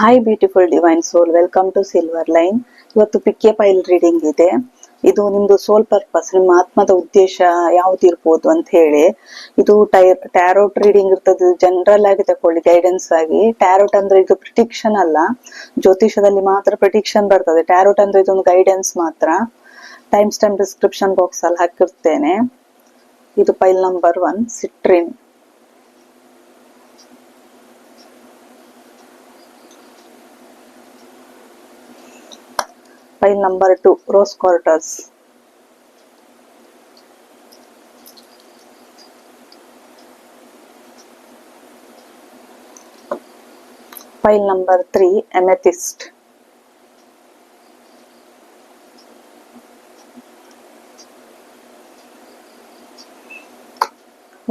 Hi beautiful divine soul welcome to silver line ಇವತ್ತು pick a file reading ಇದೆ ಇದು ನಿಮ್ದು ಸೋಲ್ ಪರ್ಪಸ್ ನಿಮ್ಮ ಆತ್ಮದ ಉದ್ದೇಶ ಯಾವ್ದಿರ್ಬೋದು ಅಂತ ಹೇಳಿ ಇದು ಟೈ ಟ್ಯಾರೋಟ್ ರೀಡಿಂಗ್ ಇರ್ತದೆ ಜನರಲ್ ಆಗಿ ತಗೊಳ್ಳಿ ಗೈಡೆನ್ಸ್ ಆಗಿ ಟ್ಯಾರೋಟ್ ಅಂದ್ರೆ ಇದು ಪ್ರಿಟಿಕ್ಷನ್ ಅಲ್ಲ ಜ್ಯೋತಿಷದಲ್ಲಿ ಮಾತ್ರ ಪ್ರಿಟಿಕ್ಷನ್ ಬರ್ತದೆ ಟ್ಯಾರೋಟ್ ಅಂದ್ರೆ ಇದೊಂದು ಗೈಡೆನ್ಸ್ ಮಾತ್ರ ಟೈಮ್ ಸ್ಟೈಮ್ ಡಿಸ್ಕ್ರಿಪ್ಷನ್ ಬಾಕ್ಸ್ ಅಲ್ಲಿ ಹಾಕಿರ್ತೇನೆ ಇದು pile number one citrine File number 2 Rose Quarters. File number 3 Amethyst.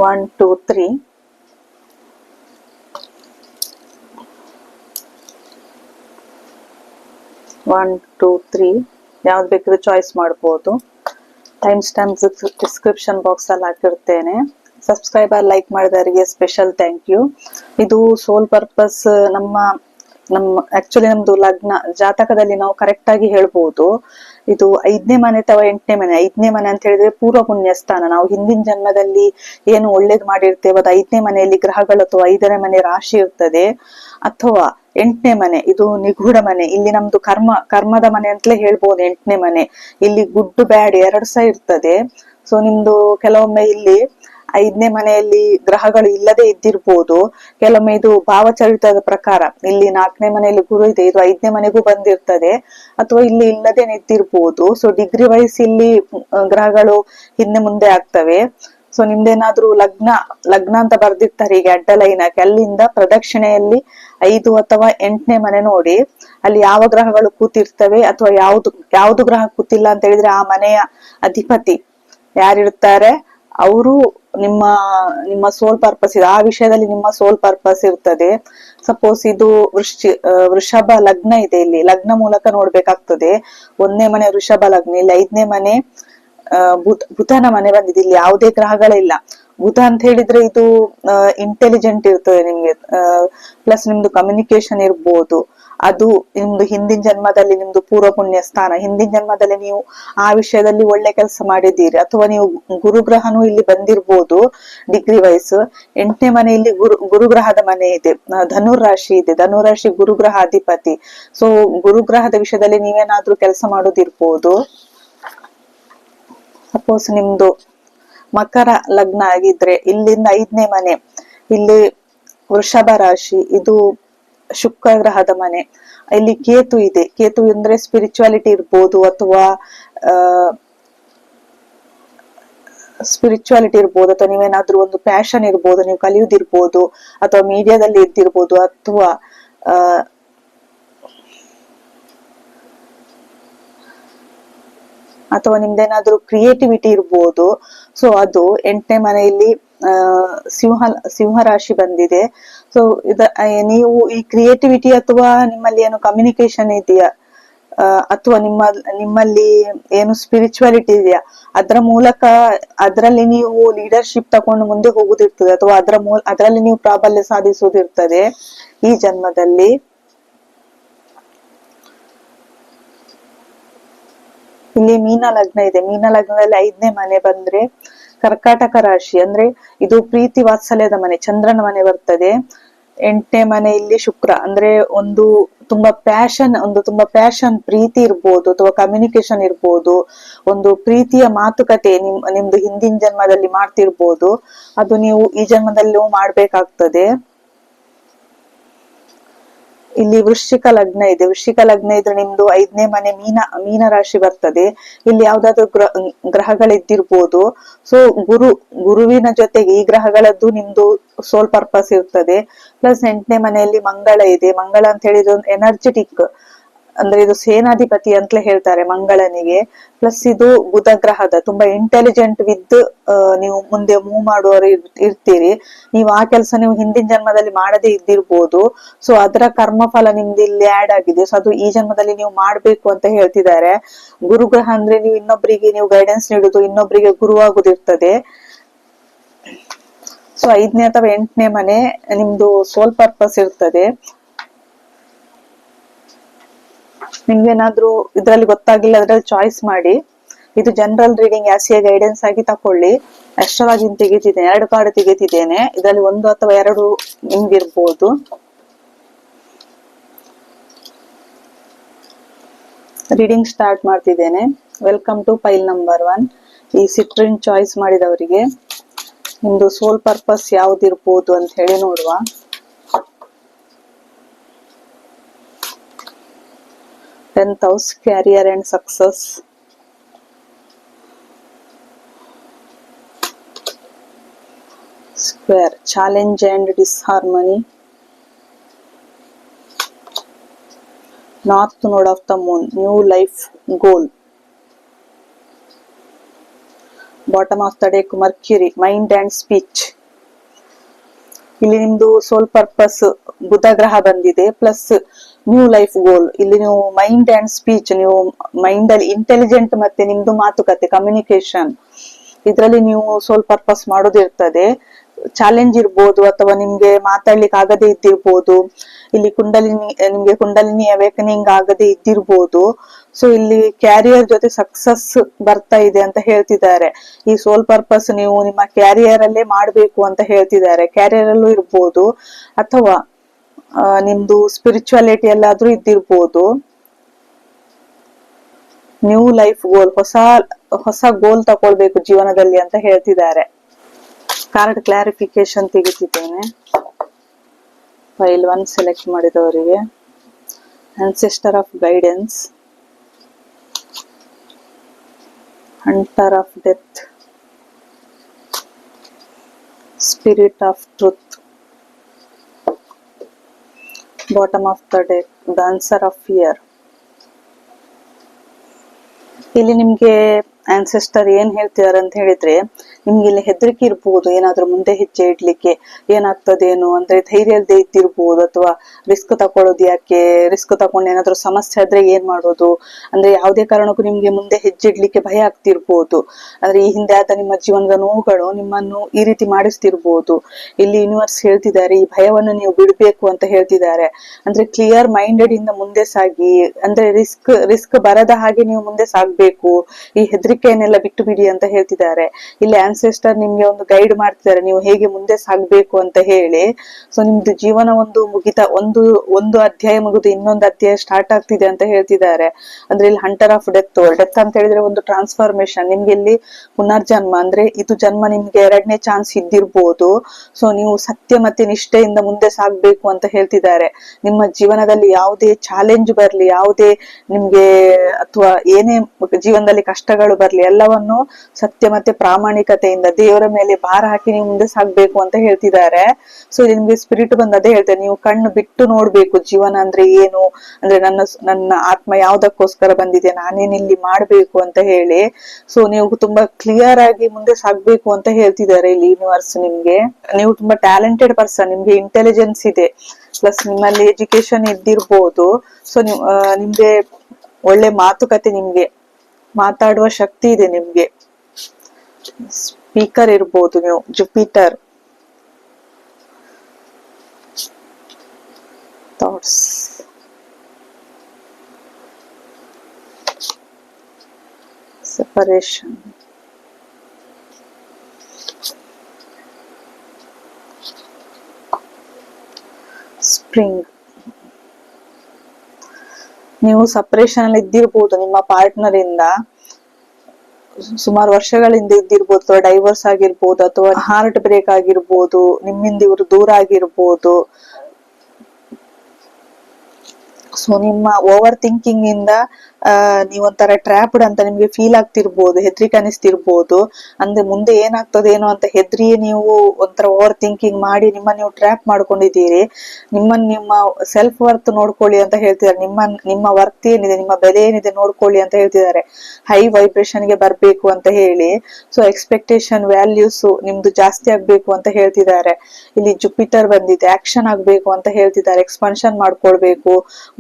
One, two, three. One two three ಯಾವ್ದು ಬೇಕಾದ್ರೆ ಚಾಯ್ಸ್ ಮಾಡ್ಬೋದು ಟೈಮ್ ಸ್ಟಾಂಪ್ ಡಿಸ್ಕ್ರಿಪ್ಷನ್ ಅಲ್ಲಿ ಹಾಕಿರ್ತೇನೆ ಸಬ್ಸ್ಕ್ರೈಬರ್ ಲೈಕ್ ಮಾಡಿದವರಿಗೆ ಸ್ಪೆಷಲ್ ಥ್ಯಾಂಕ್ ಯು ಇದು ಸೋಲ್ ಪರ್ಪಸ್ ನಮ್ಮ ನಮ್ಮ ಆಕ್ಚುಲಿ ನಮ್ದು ಲಗ್ನ ಜಾತಕದಲ್ಲಿ ನಾವು ಕರೆಕ್ಟ್ ಆಗಿ ಹೇಳ್ಬಹುದು ಇದು ಐದನೇ ಮನೆ ಅಥವಾ ಎಂಟನೇ ಮನೆ ಐದನೇ ಮನೆ ಅಂತ ಹೇಳಿದ್ರೆ ಪೂರ್ವ ಪುಣ್ಯ ಸ್ಥಾನ ನಾವು ಹಿಂದಿನ ಜನ್ಮದಲ್ಲಿ ಏನು ಒಳ್ಳೇದು ಮಾಡಿರ್ತೇವೆ ಅದು ಐದನೇ ಮನೆಯಲ್ಲಿ ಗ್ರಹಗಳು ಅಥವಾ ಐದನೇ ಮನೆ ರಾಶಿ ಇರ್ತದೆ ಅಥವಾ ಎಂಟನೇ ಮನೆ ಇದು ನಿಗೂಢ ಮನೆ ಇಲ್ಲಿ ನಮ್ದು ಕರ್ಮ ಕರ್ಮದ ಮನೆ ಅಂತಲೇ ಹೇಳ್ಬೋದು ಎಂಟನೇ ಮನೆ ಇಲ್ಲಿ ಗುಡ್ಡು ಬ್ಯಾಡ್ ಎರಡು ಸಹ ಇರ್ತದೆ ಸೊ ನಿಮ್ದು ಕೆಲವೊಮ್ಮೆ ಇಲ್ಲಿ ಐದನೇ ಮನೆಯಲ್ಲಿ ಗ್ರಹಗಳು ಇಲ್ಲದೆ ಇದ್ದಿರ್ಬೋದು ಕೆಲವೊಮ್ಮೆ ಇದು ಭಾವಚರಿತದ ಪ್ರಕಾರ ಇಲ್ಲಿ ನಾಲ್ಕನೇ ಮನೆಯಲ್ಲಿ ಗುರು ಇದೆ ಇದು ಐದನೇ ಮನೆಗೂ ಬಂದಿರ್ತದೆ ಅಥವಾ ಇಲ್ಲಿ ಇಲ್ಲದೆ ಇದ್ದಿರ್ಬೋದು ಸೊ ಡಿಗ್ರಿ ವೈಸ್ ಇಲ್ಲಿ ಗ್ರಹಗಳು ಹಿಂದೆ ಮುಂದೆ ಆಗ್ತವೆ ಸೊ ನಿಮ್ದೇನಾದ್ರೂ ಲಗ್ನ ಲಗ್ನ ಅಂತ ಬರ್ದಿರ್ತಾರೆ ಈಗ ಅಡ್ಡ ಲೈನ್ ಹಾಕಿ ಅಲ್ಲಿಂದ ಪ್ರದಕ್ಷಿಣೆಯಲ್ಲಿ ಐದು ಅಥವಾ ಎಂಟನೇ ಮನೆ ನೋಡಿ ಅಲ್ಲಿ ಯಾವ ಗ್ರಹಗಳು ಕೂತಿರ್ತವೆ ಅಥವಾ ಯಾವ್ದು ಯಾವ್ದು ಗ್ರಹ ಕೂತಿಲ್ಲ ಅಂತ ಹೇಳಿದ್ರೆ ಆ ಮನೆಯ ಅಧಿಪತಿ ಯಾರಿರ್ತಾರೆ ಅವರು ನಿಮ್ಮ ನಿಮ್ಮ ಸೋಲ್ ಪರ್ಪಸ್ ಇದೆ ಆ ವಿಷಯದಲ್ಲಿ ನಿಮ್ಮ ಸೋಲ್ ಪರ್ಪಸ್ ಇರ್ತದೆ ಸಪೋಸ್ ಇದು ವೃಶ್ಚಿ ವೃಷಭ ಲಗ್ನ ಇದೆ ಇಲ್ಲಿ ಲಗ್ನ ಮೂಲಕ ನೋಡ್ಬೇಕಾಗ್ತದೆ ಒಂದನೇ ಮನೆ ವೃಷಭ ಲಗ್ನ ಇಲ್ಲಿ ಐದನೇ ಮನೆ ಅಹ್ ಬುಧನ ಮನೆ ಬಂದಿದೆ ಇಲ್ಲಿ ಯಾವುದೇ ಗ್ರಹಗಳಿಲ್ಲ ಬುಧ ಅಂತ ಹೇಳಿದ್ರೆ ಇದು ಇಂಟೆಲಿಜೆಂಟ್ ಇರ್ತದೆ ನಿಮ್ಗೆ ಪ್ಲಸ್ ನಿಮ್ದು ಕಮ್ಯುನಿಕೇಶನ್ ಇರ್ಬೋದು ಅದು ನಿಮ್ದು ಹಿಂದಿನ ಜನ್ಮದಲ್ಲಿ ನಿಮ್ದು ಪೂರ್ವ ಪುಣ್ಯ ಸ್ಥಾನ ಹಿಂದಿನ ಜನ್ಮದಲ್ಲಿ ನೀವು ಆ ವಿಷಯದಲ್ಲಿ ಒಳ್ಳೆ ಕೆಲಸ ಮಾಡಿದ್ದೀರಿ ಅಥವಾ ನೀವು ಗುರುಗ್ರಹನು ಇಲ್ಲಿ ಬಂದಿರ್ಬೋದು ಡಿಗ್ರಿ ವೈಸ್ ಎಂಟನೇ ಮನೆಯಲ್ಲಿ ಗುರು ಗುರುಗ್ರಹದ ಮನೆ ಇದೆ ಧನುರ್ ರಾಶಿ ಇದೆ ಧನುರ್ ರಾಶಿ ಗುರುಗ್ರಹ ಅಧಿಪತಿ ಸೊ ಗುರುಗ್ರಹದ ವಿಷಯದಲ್ಲಿ ನೀವೇನಾದ್ರೂ ಕೆಲಸ ಮಾಡೋದಿರ್ಬೋದು ಸಪೋಸ್ ನಿಮ್ದು ಮಕರ ಲಗ್ನ ಆಗಿದ್ರೆ ಇಲ್ಲಿಂದ ಐದನೇ ಮನೆ ಇಲ್ಲಿ ವೃಷಭ ರಾಶಿ ಇದು ಶುಕ್ರ ಗ್ರಹದ ಮನೆ ಇಲ್ಲಿ ಕೇತು ಇದೆ ಕೇತು ಅಂದ್ರೆ ಸ್ಪಿರಿಚುವಾಲಿಟಿ ಇರ್ಬೋದು ಅಥವಾ ಸ್ಪಿರಿಚುವಾಲಿಟಿ ಇರ್ಬೋದು ಅಥವಾ ನೀವೇನಾದ್ರೂ ಒಂದು ಪ್ಯಾಷನ್ ಇರ್ಬೋದು ನೀವು ಕಲಿಯೋದಿರ್ಬೋದು ಅಥವಾ ಮೀಡಿಯಾದಲ್ಲಿ ಇದ್ದಿರ್ಬೋದು ಅಥವಾ ಅಥವಾ ನಿಮ್ದೇನಾದ್ರೂ ಕ್ರಿಯೇಟಿವಿಟಿ ಇರ್ಬೋದು ಸೊ ಅದು ಎಂಟನೇ ಮನೆಯಲ್ಲಿ ಸಿಂಹ ಸಿಂಹ ರಾಶಿ ಬಂದಿದೆ ಸೊ ಇದ ನೀವು ಈ ಕ್ರಿಯೇಟಿವಿಟಿ ಅಥವಾ ನಿಮ್ಮಲ್ಲಿ ಏನು ಕಮ್ಯುನಿಕೇಶನ್ ಇದೆಯಾ ಅಥವಾ ನಿಮ್ಮ ನಿಮ್ಮಲ್ಲಿ ಏನು ಸ್ಪಿರಿಚುವಾಲಿಟಿ ಇದೆಯಾ ಅದರ ಮೂಲಕ ಅದರಲ್ಲಿ ನೀವು ಲೀಡರ್ಶಿಪ್ ತಗೊಂಡು ಮುಂದೆ ಹೋಗುದಿರ್ತದೆ ಅಥವಾ ಅದರ ಮೂಲ ಅದರಲ್ಲಿ ನೀವು ಪ್ರಾಬಲ್ಯ ಸಾಧಿಸುವುದಿರ್ತದೆ ಈ ಜನ್ಮದಲ್ಲಿ ಇಲ್ಲಿ ಮೀನ ಲಗ್ನ ಇದೆ ಮೀನ ಲಗ್ನದಲ್ಲಿ ಐದನೇ ಮನೆ ಬಂದ್ರೆ ಕರ್ಕಾಟಕ ರಾಶಿ ಅಂದ್ರೆ ಇದು ಪ್ರೀತಿ ವಾತ್ಸಲ್ಯದ ಮನೆ ಚಂದ್ರನ ಮನೆ ಬರ್ತದೆ ಎಂಟನೇ ಮನೆಯಲ್ಲಿ ಶುಕ್ರ ಅಂದ್ರೆ ಒಂದು ತುಂಬಾ ಪ್ಯಾಷನ್ ಒಂದು ತುಂಬಾ ಪ್ಯಾಷನ್ ಪ್ರೀತಿ ಇರ್ಬೋದು ಅಥವಾ ಕಮ್ಯುನಿಕೇಶನ್ ಇರ್ಬೋದು ಒಂದು ಪ್ರೀತಿಯ ಮಾತುಕತೆ ನಿಮ್ ನಿಮ್ದು ಹಿಂದಿನ ಜನ್ಮದಲ್ಲಿ ಮಾಡ್ತಿರ್ಬೋದು ಅದು ನೀವು ಈ ಜನ್ಮದಲ್ಲೂ ಮಾಡ್ಬೇಕಾಗ್ತದೆ ಇಲ್ಲಿ ವೃಶ್ಚಿಕ ಲಗ್ನ ಇದೆ ವೃಶ್ಚಿಕ ಲಗ್ನ ಇದ್ರೆ ನಿಮ್ದು ಐದನೇ ಮನೆ ಮೀನ ಮೀನ ರಾಶಿ ಬರ್ತದೆ ಇಲ್ಲಿ ಯಾವ್ದಾದ್ರು ಗ್ರಹ ಗ್ರಹಗಳಿದ್ದಿರ್ಬೋದು ಸೊ ಗುರು ಗುರುವಿನ ಜೊತೆಗೆ ಈ ಗ್ರಹಗಳದ್ದು ನಿಮ್ದು ಸೋಲ್ ಪರ್ಪಸ್ ಇರ್ತದೆ ಪ್ಲಸ್ ಎಂಟನೇ ಮನೆಯಲ್ಲಿ ಮಂಗಳ ಇದೆ ಮಂಗಳ ಅಂತ ಹೇಳಿದ್ರೆ ಒಂದು ಎನರ್ಜೆಟಿಕ್ ಅಂದ್ರೆ ಇದು ಸೇನಾಧಿಪತಿ ಅಂತಲೇ ಹೇಳ್ತಾರೆ ಮಂಗಳನಿಗೆ ಪ್ಲಸ್ ಇದು ಬುಧ ಗ್ರಹದ ತುಂಬಾ ಇಂಟೆಲಿಜೆಂಟ್ ವಿತ್ ನೀವು ಮುಂದೆ ಮೂವ್ ಮಾಡುವವರು ಇರ್ತೀರಿ ನೀವು ಆ ಕೆಲಸ ನೀವು ಹಿಂದಿನ ಜನ್ಮದಲ್ಲಿ ಮಾಡದೇ ಇದ್ದಿರ್ಬೋದು ಸೊ ಅದರ ಕರ್ಮಫಲ ನಿಮ್ದು ಇಲ್ಲಿ ಆಡ್ ಆಗಿದೆ ಸೊ ಅದು ಈ ಜನ್ಮದಲ್ಲಿ ನೀವು ಮಾಡ್ಬೇಕು ಅಂತ ಹೇಳ್ತಿದ್ದಾರೆ ಗುರುಗ್ರಹ ಅಂದ್ರೆ ನೀವು ಇನ್ನೊಬ್ಬರಿಗೆ ನೀವು ಗೈಡೆನ್ಸ್ ನೀಡುದು ಇನ್ನೊಬ್ಬರಿಗೆ ಗುರುವಾಗುದಿರ್ತದೆ ಸೊ ಐದನೇ ಅಥವಾ ಎಂಟನೇ ಮನೆ ನಿಮ್ದು ಸೋಲ್ ಪರ್ಪಸ್ ಇರ್ತದೆ ನಿಮ್ಗೇನಾದ್ರೂ ಇದ್ರಲ್ಲಿ ಗೊತ್ತಾಗಿಲ್ಲ ಅದ್ರಲ್ಲಿ ಚಾಯ್ಸ್ ಮಾಡಿ ಇದು ಜನರಲ್ ರೀಡಿಂಗ್ ಆಸಿಯ ಗೈಡೆನ್ಸ್ ಆಗಿ ತಕೊಳ್ಳಿ ಎಷ್ಟ್ರವಾಗಿ ತೆಗೀತಿದ್ದೇನೆ ಎರಡು ಕಾರ್ಡ್ ತೆಗೀತಿದ್ದೇನೆ ಇದರಲ್ಲಿ ಒಂದು ಅಥವಾ ಎರಡು ನಿಮ್ಗಿರ್ಬೋದು ರೀಡಿಂಗ್ ಸ್ಟಾರ್ಟ್ ಮಾಡ್ತಿದ್ದೇನೆ welcome to file number one ಈ ಸಿಟ್ರಿನ್ ಚಾಯ್ಸ್ ಮಾಡಿದವರಿಗೆ ನಿಮ್ದು ಸೋಲ್ ಪರ್ಪಸ್ ಯಾವ್ದಿರ್ಬೋದು ಅಂತ ಹೇಳಿ ನೋಡುವ 10th house, career and success. Square, challenge and disharmony. North node of the moon, new life goal. Bottom of the deck, Mercury, mind and speech. ಇಲ್ಲಿ ನಿಮ್ದು soul purpose ಬುಧ ಗ್ರಹ ಬಂದಿದೆ ಪ್ಲಸ್ ನ್ಯೂ ಲೈಫ್ ಗೋಲ್ ಇಲ್ಲಿ ನೀವು mind and speech ನೀವು mind ಅಲ್ಲಿ intelligent ಮತ್ತೆ ನಿಮ್ದು ಮಾತುಕತೆ ಕಮ್ಯುನಿಕೇಶನ್ ಇದರಲ್ಲಿ ನೀವು ಸೋಲ್ ಪರ್ಪಸ್ ಮಾಡೋದಿರ್ತದೆ ಚಾಲೆಂಜ್ ಇರ್ಬೋದು ಅಥವಾ ನಿಮ್ಗೆ ಮಾತಾಡ್ಲಿಕ್ಕೆ ಆಗದೆ ಇದ್ದಿರ್ಬೋದು ಇಲ್ಲಿ ಕುಂಡಲಿನಿ ನಿಮ್ಗೆ ಕುಂಡಲಿನಿ ಅವೇಕನಿಂಗ್ ಆಗದೆ ಇದ್ದಿರ್ಬೋದು ಸೊ ಇಲ್ಲಿ ಕ್ಯಾರಿಯರ್ ಜೊತೆ ಸಕ್ಸಸ್ ಬರ್ತಾ ಇದೆ ಅಂತ ಹೇಳ್ತಿದ್ದಾರೆ ಈ ಸೋಲ್ ಪರ್ಪಸ್ ನೀವು ನಿಮ್ಮ ಕ್ಯಾರಿಯರ್ ಅಲ್ಲೇ ಮಾಡಬೇಕು ಅಂತ ಹೇಳ್ತಿದ್ದಾರೆ ಕ್ಯಾರಿಯರ್ ಅಲ್ಲೂ ಇರ್ಬೋದು ಅಥವಾ ನಿಮ್ದು ಸ್ಪಿರಿಚುಯಾಲಿಟಿ ಎಲ್ಲಾದ್ರೂ ಇದ್ದಿರ್ಬೋದು ನ್ಯೂ ಲೈಫ್ ಗೋಲ್ ಹೊಸ ಹೊಸ ಗೋಲ್ ತಗೊಳ್ಬೇಕು ಜೀವನದಲ್ಲಿ ಅಂತ ಹೇಳ್ತಿದ್ದಾರೆ ಕಾರ್ಡ್ ಕ್ಲಾರಿಫಿಕೇಶನ್ ತೆಗಿತಿದ್ದೇನೆ ಫೈಲ್ ಒನ್ ಸೆಲೆಕ್ಟ್ ಮಾಡಿದವರಿಗೆ of guidance hunter of death spirit of truth bottom of the deck the answer of fear ಇಲ್ಲಿ ನಿಮಗೆ ಆನ್ಸೆಸ್ಟರ್ ಏನ್ ಹೇಳ್ತಿದಾರೆ ಅಂತ ಹೇಳಿದ್ರೆ ನಿಮ್ಗೆ ಇಲ್ಲಿ ಹೆದರಿಕೆ ಇರ್ಬೋದು ಏನಾದ್ರೂ ಮುಂದೆ ಹೆಜ್ಜೆ ಇಡ್ಲಿಕ್ಕೆ ಏನಾಗ್ತದೇನು ಅಂದ್ರೆ ಧೈರ್ಯಲ್ದೇ ಇದ್ದಿರ್ಬೋದು ಅಥವಾ ರಿಸ್ಕ್ ತಕೊಳ್ಳೋದು ಯಾಕೆ ರಿಸ್ಕ್ ತಕೊಂಡು ಏನಾದ್ರೂ ಸಮಸ್ಯೆ ಆದ್ರೆ ಏನ್ ಮಾಡೋದು ಅಂದ್ರೆ ಯಾವುದೇ ಕಾರಣಕ್ಕೂ ನಿಮ್ಗೆ ಮುಂದೆ ಹೆಜ್ಜೆ ಇಡ್ಲಿಕ್ಕೆ ಭಯ ಆಗ್ತಿರ್ಬಹುದು ಅಂದ್ರೆ ಈ ಹಿಂದೆ ಆದ ನಿಮ್ಮ ಜೀವನದ ನೋವುಗಳು ನಿಮ್ಮನ್ನು ಈ ರೀತಿ ಮಾಡಿಸ್ತಿರ್ಬಹುದು ಇಲ್ಲಿ ಯೂನಿವರ್ಸ್ ಹೇಳ್ತಿದ್ದಾರೆ ಈ ಭಯವನ್ನು ನೀವು ಬಿಡಬೇಕು ಅಂತ ಹೇಳ್ತಿದ್ದಾರೆ ಅಂದ್ರೆ ಕ್ಲಿಯರ್ ಮೈಂಡೆಡ್ ಇಂದ ಮುಂದೆ ಸಾಗಿ ಅಂದ್ರೆ ರಿಸ್ಕ್ ರಿಸ್ಕ್ ಬರದ ಹಾಗೆ ನೀವು ಮುಂದೆ ಸಾಗ್ಬೇಕು ಈ ಪತ್ರಿಕೆಯನ್ನೆಲ್ಲ ಬಿಟ್ಟು ಬಿಡಿ ಅಂತ ಹೇಳ್ತಿದ್ದಾರೆ ಇಲ್ಲಿ ಆನ್ಸೆಸ್ಟರ್ ನಿಮ್ಗೆ ಒಂದು ಗೈಡ್ ಮಾಡ್ತಿದ್ದಾರೆ ನೀವು ಹೇಗೆ ಮುಂದೆ ಸಾಗಬೇಕು ಅಂತ ಹೇಳಿ ಸೊ ನಿಮ್ದು ಜೀವನ ಒಂದು ಮುಗಿತ ಒಂದು ಒಂದು ಅಧ್ಯಾಯ ಮುಗಿದು ಇನ್ನೊಂದು ಅಧ್ಯಾಯ ಸ್ಟಾರ್ಟ್ ಆಗ್ತಿದೆ ಅಂತ ಹೇಳ್ತಿದ್ದಾರೆ ಅಂದ್ರೆ ಇಲ್ಲಿ ಹಂಟರ್ ಆಫ್ ಡೆತ್ ಡೆತ್ ಅಂತ ಹೇಳಿದ್ರೆ ಒಂದು ಟ್ರಾನ್ಸ್ಫಾರ್ಮೇಶನ್ ನಿಮ್ಗೆ ಇಲ್ಲಿ ಪುನರ್ಜನ್ಮ ಅಂದ್ರೆ ಇದು ಜನ್ಮ ನಿಮ್ಗೆ ಎರಡನೇ ಚಾನ್ಸ್ ಇದ್ದಿರ್ಬೋದು ಸೊ ನೀವು ಸತ್ಯ ಮತ್ತೆ ನಿಷ್ಠೆಯಿಂದ ಮುಂದೆ ಸಾಗ್ಬೇಕು ಅಂತ ಹೇಳ್ತಿದ್ದಾರೆ ನಿಮ್ಮ ಜೀವನದಲ್ಲಿ ಯಾವುದೇ ಚಾಲೆಂಜ್ ಬರ್ಲಿ ಯಾವುದೇ ನಿಮ್ಗೆ ಅಥವಾ ಏನೇ ಜೀವನದಲ್ಲಿ ಕಷ್ಟಗಳು ಬರ್ಲಿ ಎಲ್ಲವನ್ನು ಸತ್ಯ ಮತ್ತೆ ಪ್ರಾಮಾಣಿಕತೆಯಿಂದ ದೇವರ ಮೇಲೆ ಭಾರ ಹಾಕಿ ನೀವು ಮುಂದೆ ಸಾಗ್ಬೇಕು ಅಂತ ಹೇಳ್ತಿದ್ದಾರೆ ಸೊ ಇಲ್ಲಿ ನಿಮ್ಗೆ ಸ್ಪಿರಿಟ್ ಬಂದದೇ ಹೇಳ್ತಾರೆ ನೀವು ಕಣ್ಣು ಬಿಟ್ಟು ನೋಡ್ಬೇಕು ಜೀವನ ಅಂದ್ರೆ ಏನು ಅಂದ್ರೆ ನನ್ನ ನನ್ನ ಆತ್ಮ ಯಾವ್ದಕ್ಕೋಸ್ಕರ ಬಂದಿದೆ ನಾನೇನಿಲ್ಲಿ ಮಾಡ್ಬೇಕು ಅಂತ ಹೇಳಿ ಸೊ ನೀವು ತುಂಬಾ ಕ್ಲಿಯರ್ ಆಗಿ ಮುಂದೆ ಸಾಗ್ಬೇಕು ಅಂತ ಹೇಳ್ತಿದ್ದಾರೆ ಇಲ್ಲಿ ಯೂನಿವರ್ಸ್ ನಿಮ್ಗೆ ನೀವು ತುಂಬಾ ಟ್ಯಾಲೆಂಟೆಡ್ ಪರ್ಸನ್ ನಿಮ್ಗೆ ಇಂಟೆಲಿಜೆನ್ಸ್ ಇದೆ ಪ್ಲಸ್ ನಿಮ್ಮಲ್ಲಿ ಎಜುಕೇಶನ್ ಇದ್ದಿರ್ಬೋದು ಸೊ ನಿಮ್ಗೆ ಒಳ್ಳೆ ಮಾತುಕತೆ ನಿಮ್ಗೆ मातडव शक्ती ಇದೆ ನಿಮಗೆ ಸ್ಪೀಕರ್ ಇರಬಹುದು ಜುಪಿಟರ್ ಟಾರ್ಸ್ ಸೆಪರೇಷನ್ ಸ್ಪ್ರಿಂಗ್ ನೀವು ಸಪ್ರೇಷನ್ ಅಲ್ಲಿ ಇದ್ದಿರ್ಬೋದು ನಿಮ್ಮ ಪಾರ್ಟ್ನರ್ ಇಂದ ಸುಮಾರು ವರ್ಷಗಳಿಂದ ಇದ್ದಿರ್ಬೋದು ಅಥವಾ ಡೈವರ್ಸ್ ಆಗಿರ್ಬೋದು ಅಥವಾ ಹಾರ್ಟ್ ಬ್ರೇಕ್ ಆಗಿರ್ಬೋದು ನಿಮ್ಮಿಂದ ಇವರು ದೂರ ಆಗಿರ್ಬೋದು ಸೊ ನಿಮ್ಮ ಓವರ್ ಥಿಂಕಿಂಗ್ ಇಂದ ನೀವೊಂಥರ ಟ್ರ್ಯಾಪ್ಡ್ ಅಂತ ನಿಮ್ಗೆ ಫೀಲ್ ಆಗ್ತಿರ್ಬೋದು ಹೆದ್ರಿಕೆ ಅಂದ್ರೆ ಮುಂದೆ ಏನಾಗ್ತದೆ ಏನೋ ಅಂತ ಹೆದ್ರಿಯೇ ನೀವು ಒಂಥರ ಓವರ್ ಥಿಂಕಿಂಗ್ ಮಾಡಿ ನಿಮ್ಮ ನೀವು ಟ್ರ್ಯಾಪ್ ಮಾಡ್ಕೊಂಡಿದ್ದೀರಿ ನಿಮ್ಮ ನಿಮ್ಮ ಸೆಲ್ಫ್ ವರ್ತ್ ನೋಡ್ಕೊಳ್ಳಿ ಅಂತ ಹೇಳ್ತಿದ್ದಾರೆ ನಿಮ್ಮ ನಿಮ್ಮ ವರ್ತ್ ಏನಿದೆ ನಿಮ್ಮ ಬೆಲೆ ಏನಿದೆ ನೋಡ್ಕೊಳ್ಳಿ ಅಂತ ಹೇಳ್ತಿದ್ದಾರೆ ಹೈ ಗೆ ಬರಬೇಕು ಅಂತ ಹೇಳಿ ಸೊ ಎಕ್ಸ್ಪೆಕ್ಟೇಷನ್ ವ್ಯಾಲ್ಯೂಸ್ ನಿಮ್ದು ಜಾಸ್ತಿ ಆಗ್ಬೇಕು ಅಂತ ಹೇಳ್ತಿದ್ದಾರೆ ಇಲ್ಲಿ ಜುಪಿಟರ್ ಬಂದಿದೆ ಆಕ್ಷನ್ ಆಗ್ಬೇಕು ಅಂತ ಹೇಳ್ತಿದ್ದಾರೆ ಎಕ್ಸ್ಪಾನ್ಷನ್ ಮಾಡ್ಕೊಳ್ಬೇಕು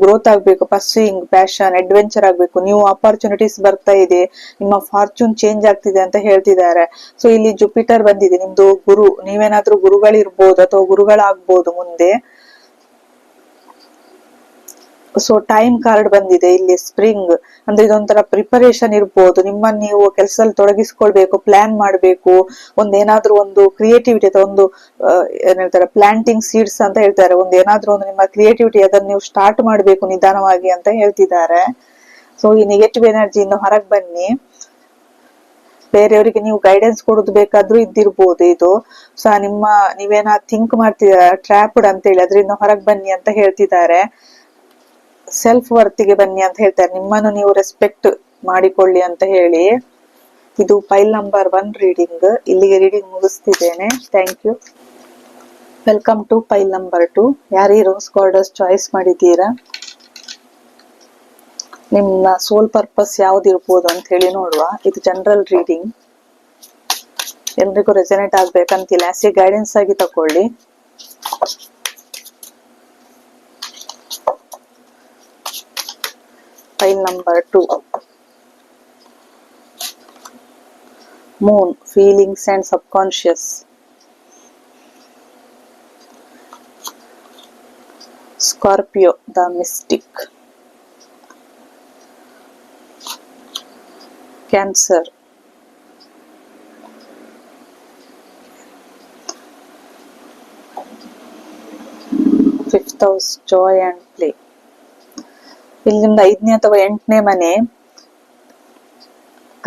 ಗ್ರೋತ್ ಆಗ್ಬೇಕು ಪರ್ಸೂಯಿಂಗ್ ಪ್ಯಾಷನ್ ಅಡ್ವೆಂಚರ್ ಆಗ್ಬೇಕು ನೀವು ಅಪರ್ಚುನಿಟೀಸ್ ಬರ್ತಾ ಇದೆ ನಿಮ್ಮ ಫಾರ್ಚೂನ್ ಚೇಂಜ್ ಆಗ್ತಿದೆ ಅಂತ ಹೇಳ್ತಿದ್ದಾರೆ ಸೊ ಇಲ್ಲಿ ಜುಪಿಟರ್ ಬಂದಿದೆ ನಿಮ್ದು ಗುರು ನೀವೇನಾದ್ರೂ ಗುರುಗಳಿರ್ಬೋದು ಅಥವಾ ಗುರುಗಳಾಗ್ಬೋದು ಮುಂದೆ ಸೊ ಟೈಮ್ ಕಾರ್ಡ್ ಬಂದಿದೆ ಇಲ್ಲಿ ಸ್ಪ್ರಿಂಗ್ ಅಂದ್ರೆ ಇದೊಂಥರ ಪ್ರಿಪರೇಷನ್ ಇರ್ಬೋದು ನಿಮ್ಮ ನೀವು ಕೆಲಸದಲ್ಲಿ ತೊಡಗಿಸ್ಕೊಳ್ಬೇಕು ಪ್ಲಾನ್ ಮಾಡಬೇಕು ಒಂದ್ ಏನಾದ್ರೂ ಒಂದು ಕ್ರಿಯೇಟಿವಿಟಿ ಅಥವಾ ಒಂದು ಏನ್ ಪ್ಲಾಂಟಿಂಗ್ ಸೀಡ್ಸ್ ಅಂತ ಹೇಳ್ತಾರೆ ಒಂದ್ ಏನಾದ್ರೂ ಒಂದು ನಿಮ್ಮ ಕ್ರಿಯೇಟಿವಿಟಿ ಅದನ್ನ ನೀವು ಸ್ಟಾರ್ಟ್ ಮಾಡಬೇಕು ನಿಧಾನವಾಗಿ ಅಂತ ಹೇಳ್ತಿದ್ದಾರೆ ಸೊ ಈ ನೆಗೆಟಿವ್ ಎನರ್ಜಿಯಿಂದ ಹೊರಗೆ ಬನ್ನಿ ಬೇರೆಯವರಿಗೆ ನೀವು ಗೈಡೆನ್ಸ್ ಕೊಡೋದು ಬೇಕಾದ್ರೂ ಇದ್ದಿರ್ಬೋದು ಇದು ಸೊ ನಿಮ್ಮ ನೀವೇನ ಥಿಂಕ್ ಮಾಡ್ತಿದ್ದೀರಾ ಟ್ರ್ಯಾಪ್ಡ್ ಅಂತ ಹೇಳಿ ಅದರಿಂದ ಹೊರಗೆ ಬನ್ನಿ ಅಂತ ಹೇಳ್ತಿದ್ದಾರೆ ಸೆಲ್ಫ್ ವರ್ತಿಗೆ ಬನ್ನಿ ಅಂತ ಹೇಳ್ತಾರೆ ನಿಮ್ಮನ್ನು ನೀವು ರೆಸ್ಪೆಕ್ಟ್ ಮಾಡಿಕೊಳ್ಳಿ ಅಂತ ಹೇಳಿ ಇದು ಫೈಲ್ ನಂಬರ್ ಒನ್ ರೀಡಿಂಗ್ ಇಲ್ಲಿಗೆ reading ಮುಗಿಸ್ತಿದ್ದೇನೆ thank you welcome to file number two ಯಾರು ರೋಸ್ ಗಾರ್ಡರ್ಸ್ ಚಾಯ್ಸ್ ಮಾಡಿದ್ದೀರಾ ನಿಮ್ಮ ಸೋಲ್ ಪರ್ಪಸ್ ಯಾವುದು ಇರಬಹುದು ಅಂತ ಹೇಳಿ ನೋಡಿwa ಇದು ಜನರಲ್ ರೀಡಿಂಗ್ ಎಂದ್ರೆ ಕು ರೆಸೋನೆಟ್ ಆಗಬೇಕು ಅಂತ ิ ಲೈಸಿ ಗೈಡೆನ್ಸ್ ಆಗಿ ತಕೊಳ್ಳಿ file number 2 moon feelings and サブ conscious Scorpio the mystic Cancer fifth house joy and play ಇಲ್ಲಿ ಐದನೇ ಅಥವಾ ಎಂಟನೇ ಮನೆ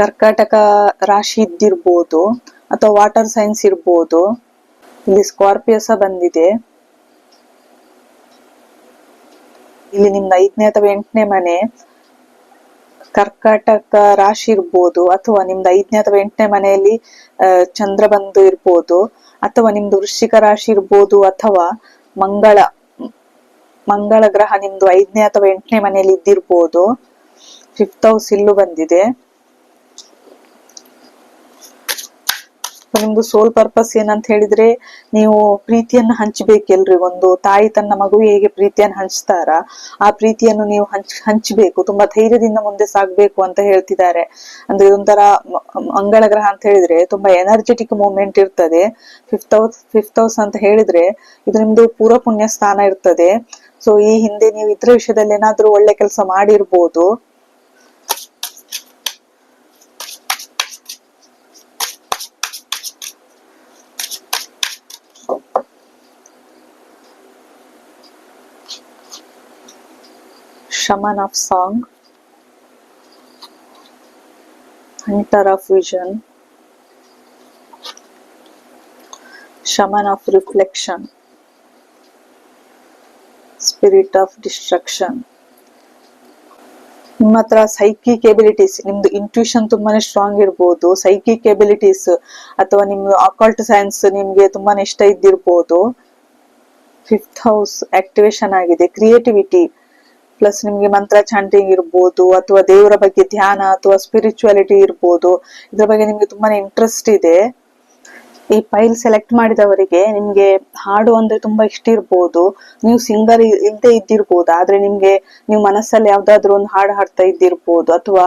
ಕರ್ಕಾಟಕ ರಾಶಿ ಇದ್ದಿರ್ಬೋದು ಅಥವಾ ವಾಟರ್ ಸೈನ್ಸ್ ಇರ್ಬೋದು ಇಲ್ಲಿ ಸ್ಕಾರ್ಪಿಯೋ ಬಂದಿದೆ ಇಲ್ಲಿ ನಿಮ್ದು ಐದನೇ ಅಥವಾ ಎಂಟನೇ ಮನೆ ಕರ್ಕಾಟಕ ರಾಶಿ ಇರ್ಬೋದು ಅಥವಾ ನಿಮ್ದು ಐದನೇ ಅಥವಾ ಎಂಟನೇ ಮನೆಯಲ್ಲಿ ಚಂದ್ರ ಬಂದು ಇರ್ಬೋದು ಅಥವಾ ನಿಮ್ದು ವೃಶ್ಚಿಕ ರಾಶಿ ಇರ್ಬೋದು ಅಥವಾ ಮಂಗಳ ಮಂಗಳ ಗ್ರಹ ನಿಮ್ದು ಐದನೇ ಅಥವಾ ಎಂಟನೇ ಮನೆಯಲ್ಲಿ ಇದ್ದಿರ್ಬೋದು ಫಿಫ್ತ್ ಹೌಸ್ ಇಲ್ಲೂ ಬಂದಿದೆ ನಿಮ್ದು ಸೋಲ್ ಪರ್ಪಸ್ ಏನಂತ ಹೇಳಿದ್ರೆ ನೀವು ಪ್ರೀತಿಯನ್ನು ಹಂಚಬೇಕೆಲ್ರಿ ಒಂದು ತಾಯಿ ತನ್ನ ಮಗು ಹೇಗೆ ಪ್ರೀತಿಯನ್ನು ಹಂಚ್ತಾರ ಆ ಪ್ರೀತಿಯನ್ನು ನೀವು ಹಂಚ್ ಹಂಚಬೇಕು ತುಂಬಾ ಧೈರ್ಯದಿಂದ ಮುಂದೆ ಸಾಗ್ಬೇಕು ಅಂತ ಹೇಳ್ತಿದ್ದಾರೆ ಅಂದ್ರೆ ಇದೊಂಥರ ಮಂಗಳ ಗ್ರಹ ಅಂತ ಹೇಳಿದ್ರೆ ತುಂಬಾ ಎನರ್ಜೆಟಿಕ್ ಮೂವ್ಮೆಂಟ್ ಇರ್ತದೆ ಫಿಫ್ತ್ ಹೌಸ್ ಫಿಫ್ತ್ ಹೌಸ್ ಅಂತ ಹೇಳಿದ್ರೆ ಇದು ನಿಮ್ದು ಪೂರ್ವ ಪುಣ್ಯ ಸ್ಥಾನ ಇರ್ತದೆ ಸೊ ಈ ಹಿಂದೆ ನೀವು ಇದ್ರ ವಿಷಯದಲ್ಲಿ ಏನಾದ್ರೂ ಒಳ್ಳೆ ಕೆಲಸ ಮಾಡಿರ್ಬೋದು shaman of song, hunter of vision, shaman of reflection, spirit of destruction. ನಿಮ್ಮ ಹತ್ರ ಸೈಕಿಕ್ ಎಬಿಲಿಟೀಸ್ ನಿಮ್ದು ಇಂಟ್ಯೂಷನ್ ತುಂಬಾನೇ ಸ್ಟ್ರಾಂಗ್ ಇರ್ಬೋದು ಸೈಕಿಕ್ ಎಬಿಲಿಟೀಸ್ ಅಥವಾ ನಿಮ್ದು ಅಕಾಲ್ಟ್ ಸೈನ್ಸ್ ನಿಮ್ಗೆ ತುಂಬಾನೇ ಇಷ್ಟ ಇದ್ದಿರ್ಬೋದು ಫಿಫ್ತ್ ಹೌಸ್ ಆಕ್ಟಿವೇಶನ್ ಆಗಿದೆ ಕ್ರಿಯೇಟಿವಿಟಿ ಪ್ಲಸ್ ನಿಮ್ಗೆ ಮಂತ್ರ ಚಾಂಟಿಂಗ್ ಇರ್ಬೋದು ಅಥವಾ ದೇವರ ಬಗ್ಗೆ ಧ್ಯಾನ ಅಥವಾ ಸ್ಪಿರಿಚುಯಾಲಿಟಿ ಇರ್ಬೋದು ಇದ್ರ ಬಗ್ಗೆ ನಿಮ್ಗೆ ತುಂಬಾನೇ ಇಂಟ್ರೆಸ್ಟ್ ಇದೆ ಈ ಫೈಲ್ ಸೆಲೆಕ್ಟ್ ಮಾಡಿದವರಿಗೆ ನಿಮ್ಗೆ ಹಾಡು ಅಂದ್ರೆ ತುಂಬಾ ಇಷ್ಟ ಇರ್ಬೋದು ನೀವು ಸಿಂಗರ್ ಇಲ್ದೆ ಇದ್ದಿರ್ಬೋದು ಆದ್ರೆ ನಿಮ್ಗೆ ನೀವು ಮನಸ್ಸಲ್ಲಿ ಯಾವ್ದಾದ್ರು ಒಂದು ಹಾಡು ಹಾಡ್ತಾ ಇದ್ದಿರ್ಬೋದು ಅಥವಾ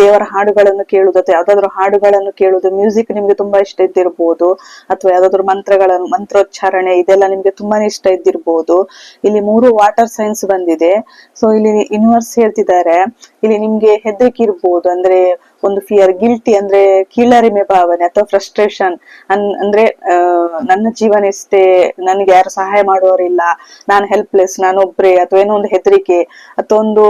ದೇವರ ಹಾಡುಗಳನ್ನು ಕೇಳುದು ಅಥವಾ ಯಾವ್ದಾದ್ರು ಹಾಡುಗಳನ್ನು ಕೇಳುದು ಮ್ಯೂಸಿಕ್ ನಿಮ್ಗೆ ತುಂಬಾ ಇಷ್ಟ ಇದ್ದಿರ್ಬೋದು ಅಥವಾ ಯಾವ್ದಾದ್ರು ಮಂತ್ರಗಳ ಮಂತ್ರೋಚ್ಚಾರಣೆ ಇದೆಲ್ಲ ನಿಮ್ಗೆ ತುಂಬಾನೇ ಇಷ್ಟ ಇದ್ದಿರ್ಬೋದು ಇಲ್ಲಿ ಮೂರು ವಾಟರ್ ಸೈನ್ಸ್ ಬಂದಿದೆ ಸೊ ಇಲ್ಲಿ ಯೂನಿವರ್ಸ್ ಹೇಳ್ತಿದ್ದಾರೆ ಇಲ್ಲಿ ನಿಮ್ಗೆ ಹೆದರಿಕೆ ಇರ್ಬೋದು ಅಂದ್ರೆ ಒಂದು ಫಿಯರ್ ಗಿಲ್ಟಿ ಅಂದ್ರೆ ಕೀಳರಿಮೆ ಭಾವನೆ ಅಥವಾ ಫ್ರಸ್ಟ್ರೇಷನ್ ಅನ್ ಅಂದ್ರೆ ನನ್ನ ಜೀವನ ಇಷ್ಟೇ ನನಗೆ ಯಾರು ಸಹಾಯ ಮಾಡುವವರಿಲ್ಲ ನಾನು ಹೆಲ್ಪ್ಲೆಸ್ ನಾನು ಒಬ್ರೆ ಅಥವಾ ಏನೋ ಒಂದು ಹೆದರಿಕೆ ಅಥವಾ ಒಂದು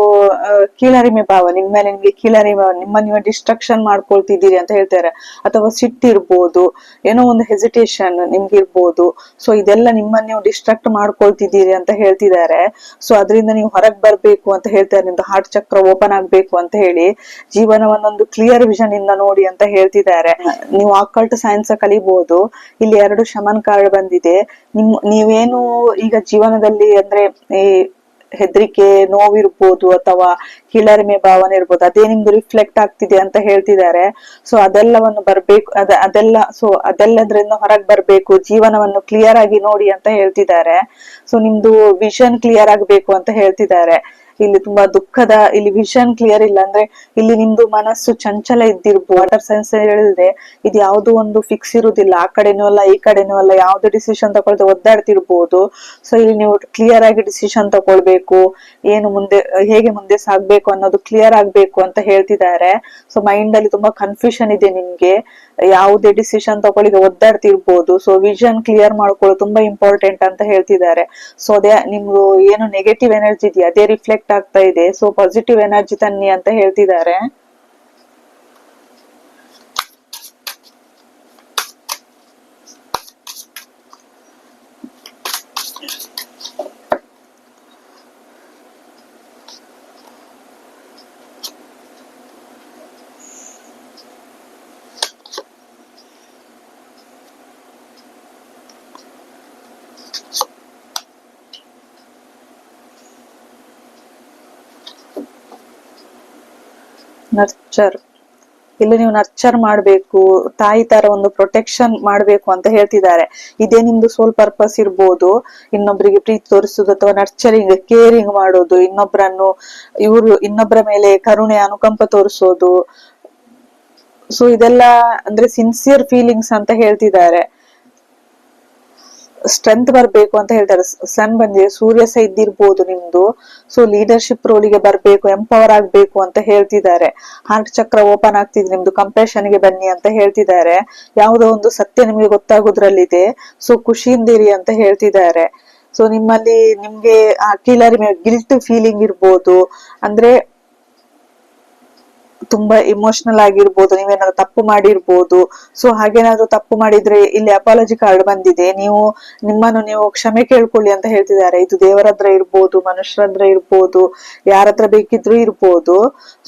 ಕೀಳರಿಮೆ ಭಾವನೆ ನಿಮ್ಮ ಮೇಲೆ ನಿಮ್ಗೆ ಕೀಳರಿಮೆ ನಿಮ್ಮ ನೀವು ಡಿಸ್ಟ್ರಕ್ಷನ್ ಮಾಡ್ಕೊಳ್ತಿದ್ದೀರಿ ಅಂತ ಹೇಳ್ತಾರೆ ಅಥವಾ ಸಿಟ್ಟಿರ್ಬೋದು ಏನೋ ಒಂದು ಹೆಸಿಟೇಷನ್ ನಿಮ್ಗೆ ಇರ್ಬೋದು ಸೊ ಇದೆಲ್ಲ ನಿಮ್ಮನ್ನ ನೀವು ಡಿಸ್ಟ್ರಾಕ್ಟ್ ಮಾಡ್ಕೊಳ್ತಿದ್ದೀರಿ ಅಂತ ಹೇಳ್ತಿದ್ದಾರೆ ಸೊ ಅದರಿಂದ ನೀವು ಹೊರಗೆ ಬರಬೇಕು ಅಂತ ಹೇಳ್ತಾರೆ ನಿಮ್ದು ಹಾರ್ಟ್ ಚಕ್ರ ಓಪನ್ ಆಗ್ಬೇಕು ಅಂತ ಹೇಳಿ ಜೀವನವನ್ನೊಂದು ಕ್ಲಿಯರ್ ವಿಷನ್ ಇಂದ ನೋಡಿ ಅಂತ ಹೇಳ್ತಿದ್ದಾರೆ ನೀವು ಆಕಲ್ಟ್ ಸೈನ್ಸ್ ಕಲಿಬಹುದು ಇಲ್ಲಿ ಎರಡು ಶಮನ್ ಕಾರ್ಡ್ ಬಂದಿದೆ ನಿಮ್ ನೀವೇನು ಈಗ ಜೀವನದಲ್ಲಿ ಅಂದ್ರೆ ಈ ಹೆದರಿಕೆ ನೋವಿರ್ಬೋದು ಅಥವಾ ಕೀಳರಿಮೆ ಭಾವನೆ ಇರ್ಬೋದು ಅದೇ ನಿಮ್ದು ರಿಫ್ಲೆಕ್ಟ್ ಆಗ್ತಿದೆ ಅಂತ ಹೇಳ್ತಿದ್ದಾರೆ ಸೊ ಅದೆಲ್ಲವನ್ನು ಬರ್ಬೇಕು ಅದ ಅದೆಲ್ಲ ಸೊ ಅದೆಲ್ಲದ್ರಿಂದ ಹೊರಗ್ ಬರ್ಬೇಕು ಜೀವನವನ್ನು ಕ್ಲಿಯರ್ ಆಗಿ ನೋಡಿ ಅಂತ ಹೇಳ್ತಿದ್ದಾರೆ ಸೊ ನಿಮ್ದು ವಿಷನ್ ಕ್ಲಿಯರ್ ಆಗ್ಬೇಕು ಅಂತ ಹೇಳ್ತಿದ್ದಾರೆ ಇಲ್ಲಿ ತುಂಬಾ ದುಃಖದ ಇಲ್ಲಿ ವಿಷನ್ ಕ್ಲಿಯರ್ ಇಲ್ಲ ಅಂದ್ರೆ ಇಲ್ಲಿ ನಿಮ್ದು ಮನಸ್ಸು ಚಂಚಲ ಇದ್ದಿರ್ಬೋದು ವಾಟರ್ ಸೈನ್ಸ್ ಹೇಳಿದ್ರೆ ಇದು ಯಾವ್ದು ಒಂದು ಫಿಕ್ಸ್ ಇರುದಿಲ್ಲ ಆ ಕಡೆನೂ ಅಲ್ಲ ಈ ಕಡೆನೂ ಅಲ್ಲ ಯಾವ್ದು ಡಿಸಿಷನ್ ತಗೊಳ್ದೆ ಒದ್ದಾಡ್ತಿರ್ಬೋದು ಸೊ ಇಲ್ಲಿ ನೀವು ಕ್ಲಿಯರ್ ಆಗಿ ಡಿಸಿಷನ್ ತಗೊಳ್ಬೇಕು ಏನು ಮುಂದೆ ಹೇಗೆ ಮುಂದೆ ಸಾಗ್ಬೇಕು ಅನ್ನೋದು ಕ್ಲಿಯರ್ ಆಗ್ಬೇಕು ಅಂತ ಹೇಳ್ತಿದ್ದಾರೆ ಸೊ ಮೈಂಡ್ ಅಲ್ಲಿ ತುಂಬಾ ಕನ್ಫ್ಯೂಷನ್ ಇದೆ ನಿಮ್ಗೆ ಯಾವುದೇ ಡಿಸಿಷನ್ ತಗೊಳ್ಳಿ ಒದ್ದಾಡ್ತಿರ್ಬೋದು ಸೊ ವಿಷನ್ ಕ್ಲಿಯರ್ ಮಾಡ್ಕೊಳ್ಳೋದು ತುಂಬಾ ಇಂಪಾರ್ಟೆಂಟ್ ಅಂತ ಹೇಳ್ತಿದ್ದಾರೆ ಸೊ ಅದೇ ನಿಮ್ದು ಏನು ನೆಗೆಟಿವ್ ಎನರ್ಜಿ ಇದೆಯಾ ಅದೇ ರಿಫ್ಲೆಕ್ಟ್ ಆಗ್ತಾ ಇದೆ ಸೊ ಪಾಸಿಟಿವ್ ಎನರ್ಜಿ ತನ್ನಿ ಅಂತ ಹೇಳ್ತಿದ್ದಾರೆ ನರ್ಚರ್ ಇಲ್ಲಿ ನೀವು ನರ್ಚರ್ ಮಾಡಬೇಕು ತಾಯಿ ತರ ಒಂದು ಪ್ರೊಟೆಕ್ಷನ್ ಮಾಡಬೇಕು ಅಂತ ಹೇಳ್ತಿದ್ದಾರೆ ಇದೇ ನಿಮ್ದು ಸೋಲ್ ಪರ್ಪಸ್ ಇರ್ಬೋದು ಇನ್ನೊಬ್ರಿಗೆ ಪ್ರೀತಿ ತೋರಿಸೋದು ಅಥವಾ ನರ್ಚರಿಂಗ್ ಕೇರಿಂಗ್ ಮಾಡೋದು ಇನ್ನೊಬ್ಬರನ್ನು ಇವರು ಇನ್ನೊಬ್ಬರ ಮೇಲೆ ಕರುಣೆ ಅನುಕಂಪ ತೋರಿಸೋದು ಸೊ ಇದೆಲ್ಲ ಅಂದ್ರೆ ಸಿನ್ಸಿಯರ್ ಫೀಲಿಂಗ್ಸ್ ಅಂತ ಹೇಳ್ತಿದ್ದಾರೆ ಸ್ಟ್ರೆಂತ್ ಬರಬೇಕು ಅಂತ ಹೇಳ್ತಾರೆ ಸನ್ ಬಂದಿದೆ ಸೂರ್ಯ ಸಹ ಇದ್ದಿರ್ಬೋದು ನಿಮ್ದು ಸೊ ಲೀಡರ್ಶಿಪ್ ರೋಲಿಗೆ ಬರಬೇಕು ಎಂಪವರ್ ಆಗ್ಬೇಕು ಅಂತ ಹೇಳ್ತಿದ್ದಾರೆ ಹಾರ್ಟ್ ಚಕ್ರ ಓಪನ್ ಆಗ್ತಿದೆ ನಿಮ್ದು ಕಂಪ್ರೆಷನ್ ಗೆ ಬನ್ನಿ ಅಂತ ಹೇಳ್ತಿದ್ದಾರೆ ಯಾವುದೋ ಒಂದು ಸತ್ಯ ನಿಮಗೆ ಗೊತ್ತಾಗೋದ್ರಲ್ಲಿದೆ ಸೊ ಇರಿ ಅಂತ ಹೇಳ್ತಿದ್ದಾರೆ ಸೊ ನಿಮ್ಮಲ್ಲಿ ನಿಮ್ಗೆ ಆ ಗಿಲ್ಟ್ ಫೀಲಿಂಗ್ ಇರ್ಬೋದು ಅಂದ್ರೆ ತುಂಬಾ ಇಮೋಷನಲ್ ಆಗಿರ್ಬೋದು ನೀವೇನಾದ್ರು ತಪ್ಪು ಮಾಡಿರ್ಬೋದು ಸೊ ಹಾಗೇನಾದ್ರು ತಪ್ಪು ಮಾಡಿದ್ರೆ ಇಲ್ಲಿ ಅಪಾಲಜಿ ಕಾರ್ಡ್ ಬಂದಿದೆ ನೀವು ನಿಮ್ಮನ್ನು ನೀವು ಕ್ಷಮೆ ಕೇಳ್ಕೊಳ್ಳಿ ಅಂತ ಹೇಳ್ತಿದ್ದಾರೆ ಇದು ದೇವರ ಹತ್ರ ಇರ್ಬೋದು ಮನುಷ್ಯರ ಹತ್ರ ಇರ್ಬೋದು ಯಾರ ಹತ್ರ ಬೇಕಿದ್ರು ಇರ್ಬೋದು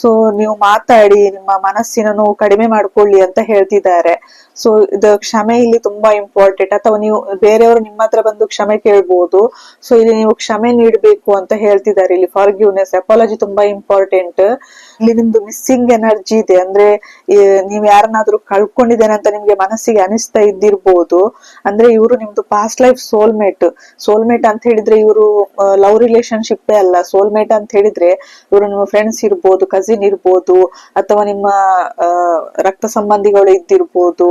ಸೊ ನೀವು ಮಾತಾಡಿ ನಿಮ್ಮ ಮನಸ್ಸಿನ ನೋವು ಕಡಿಮೆ ಮಾಡ್ಕೊಳ್ಳಿ ಅಂತ ಹೇಳ್ತಿದ್ದಾರೆ ಸೊ ಇದು ಕ್ಷಮೆ ಇಲ್ಲಿ ತುಂಬಾ ಇಂಪಾರ್ಟೆಂಟ್ ಅಥವಾ ನೀವು ಬೇರೆಯವರು ನಿಮ್ಮ ಹತ್ರ ಬಂದು ಕ್ಷಮೆ ಕೇಳ್ಬೋದು ಸೊ ಇಲ್ಲಿ ನೀವು ಕ್ಷಮೆ ನೀಡಬೇಕು ಅಂತ ಹೇಳ್ತಿದ್ದಾರೆ ಇಲ್ಲಿ ಫಾರ್ ಗಿವ್ನೆಸ್ ಅಪಾಲಜಿ ತುಂಬಾ ಇಂಪಾರ್ಟೆಂಟ್ ಇಲ್ಲಿ ನಿಮ್ದು ಮಿಸ್ಸಿಂಗ್ ಎನರ್ಜಿ ಇದೆ ಅಂದ್ರೆ ನೀವ್ ಯಾರನ್ನಾದ್ರೂ ಕಳ್ಕೊಂಡಿದ್ದೇನೆ ಅಂತ ನಿಮ್ಗೆ ಮನಸ್ಸಿಗೆ ಅನಿಸ್ತಾ ಇದ್ದಿರ್ಬೋದು ಅಂದ್ರೆ ಇವರು ನಿಮ್ದು ಪಾಸ್ಟ್ ಲೈಫ್ ಸೋಲ್ಮೇಟ್ ಸೋಲ್ಮೇಟ್ ಅಂತ ಹೇಳಿದ್ರೆ ಇವರು ಲವ್ ರಿಲೇಶನ್ಶಿಪ್ ಅಲ್ಲ ಸೋಲ್ಮೇಟ್ ಅಂತ ಹೇಳಿದ್ರೆ ಇವರು ನಿಮ್ಮ ಫ್ರೆಂಡ್ಸ್ ಇರ್ಬೋದು ಕಸಿನ್ ಇರ್ಬೋದು ಅಥವಾ ನಿಮ್ಮ ರಕ್ತ ಸಂಬಂಧಿಗಳು ಇದ್ದಿರ್ಬೋದು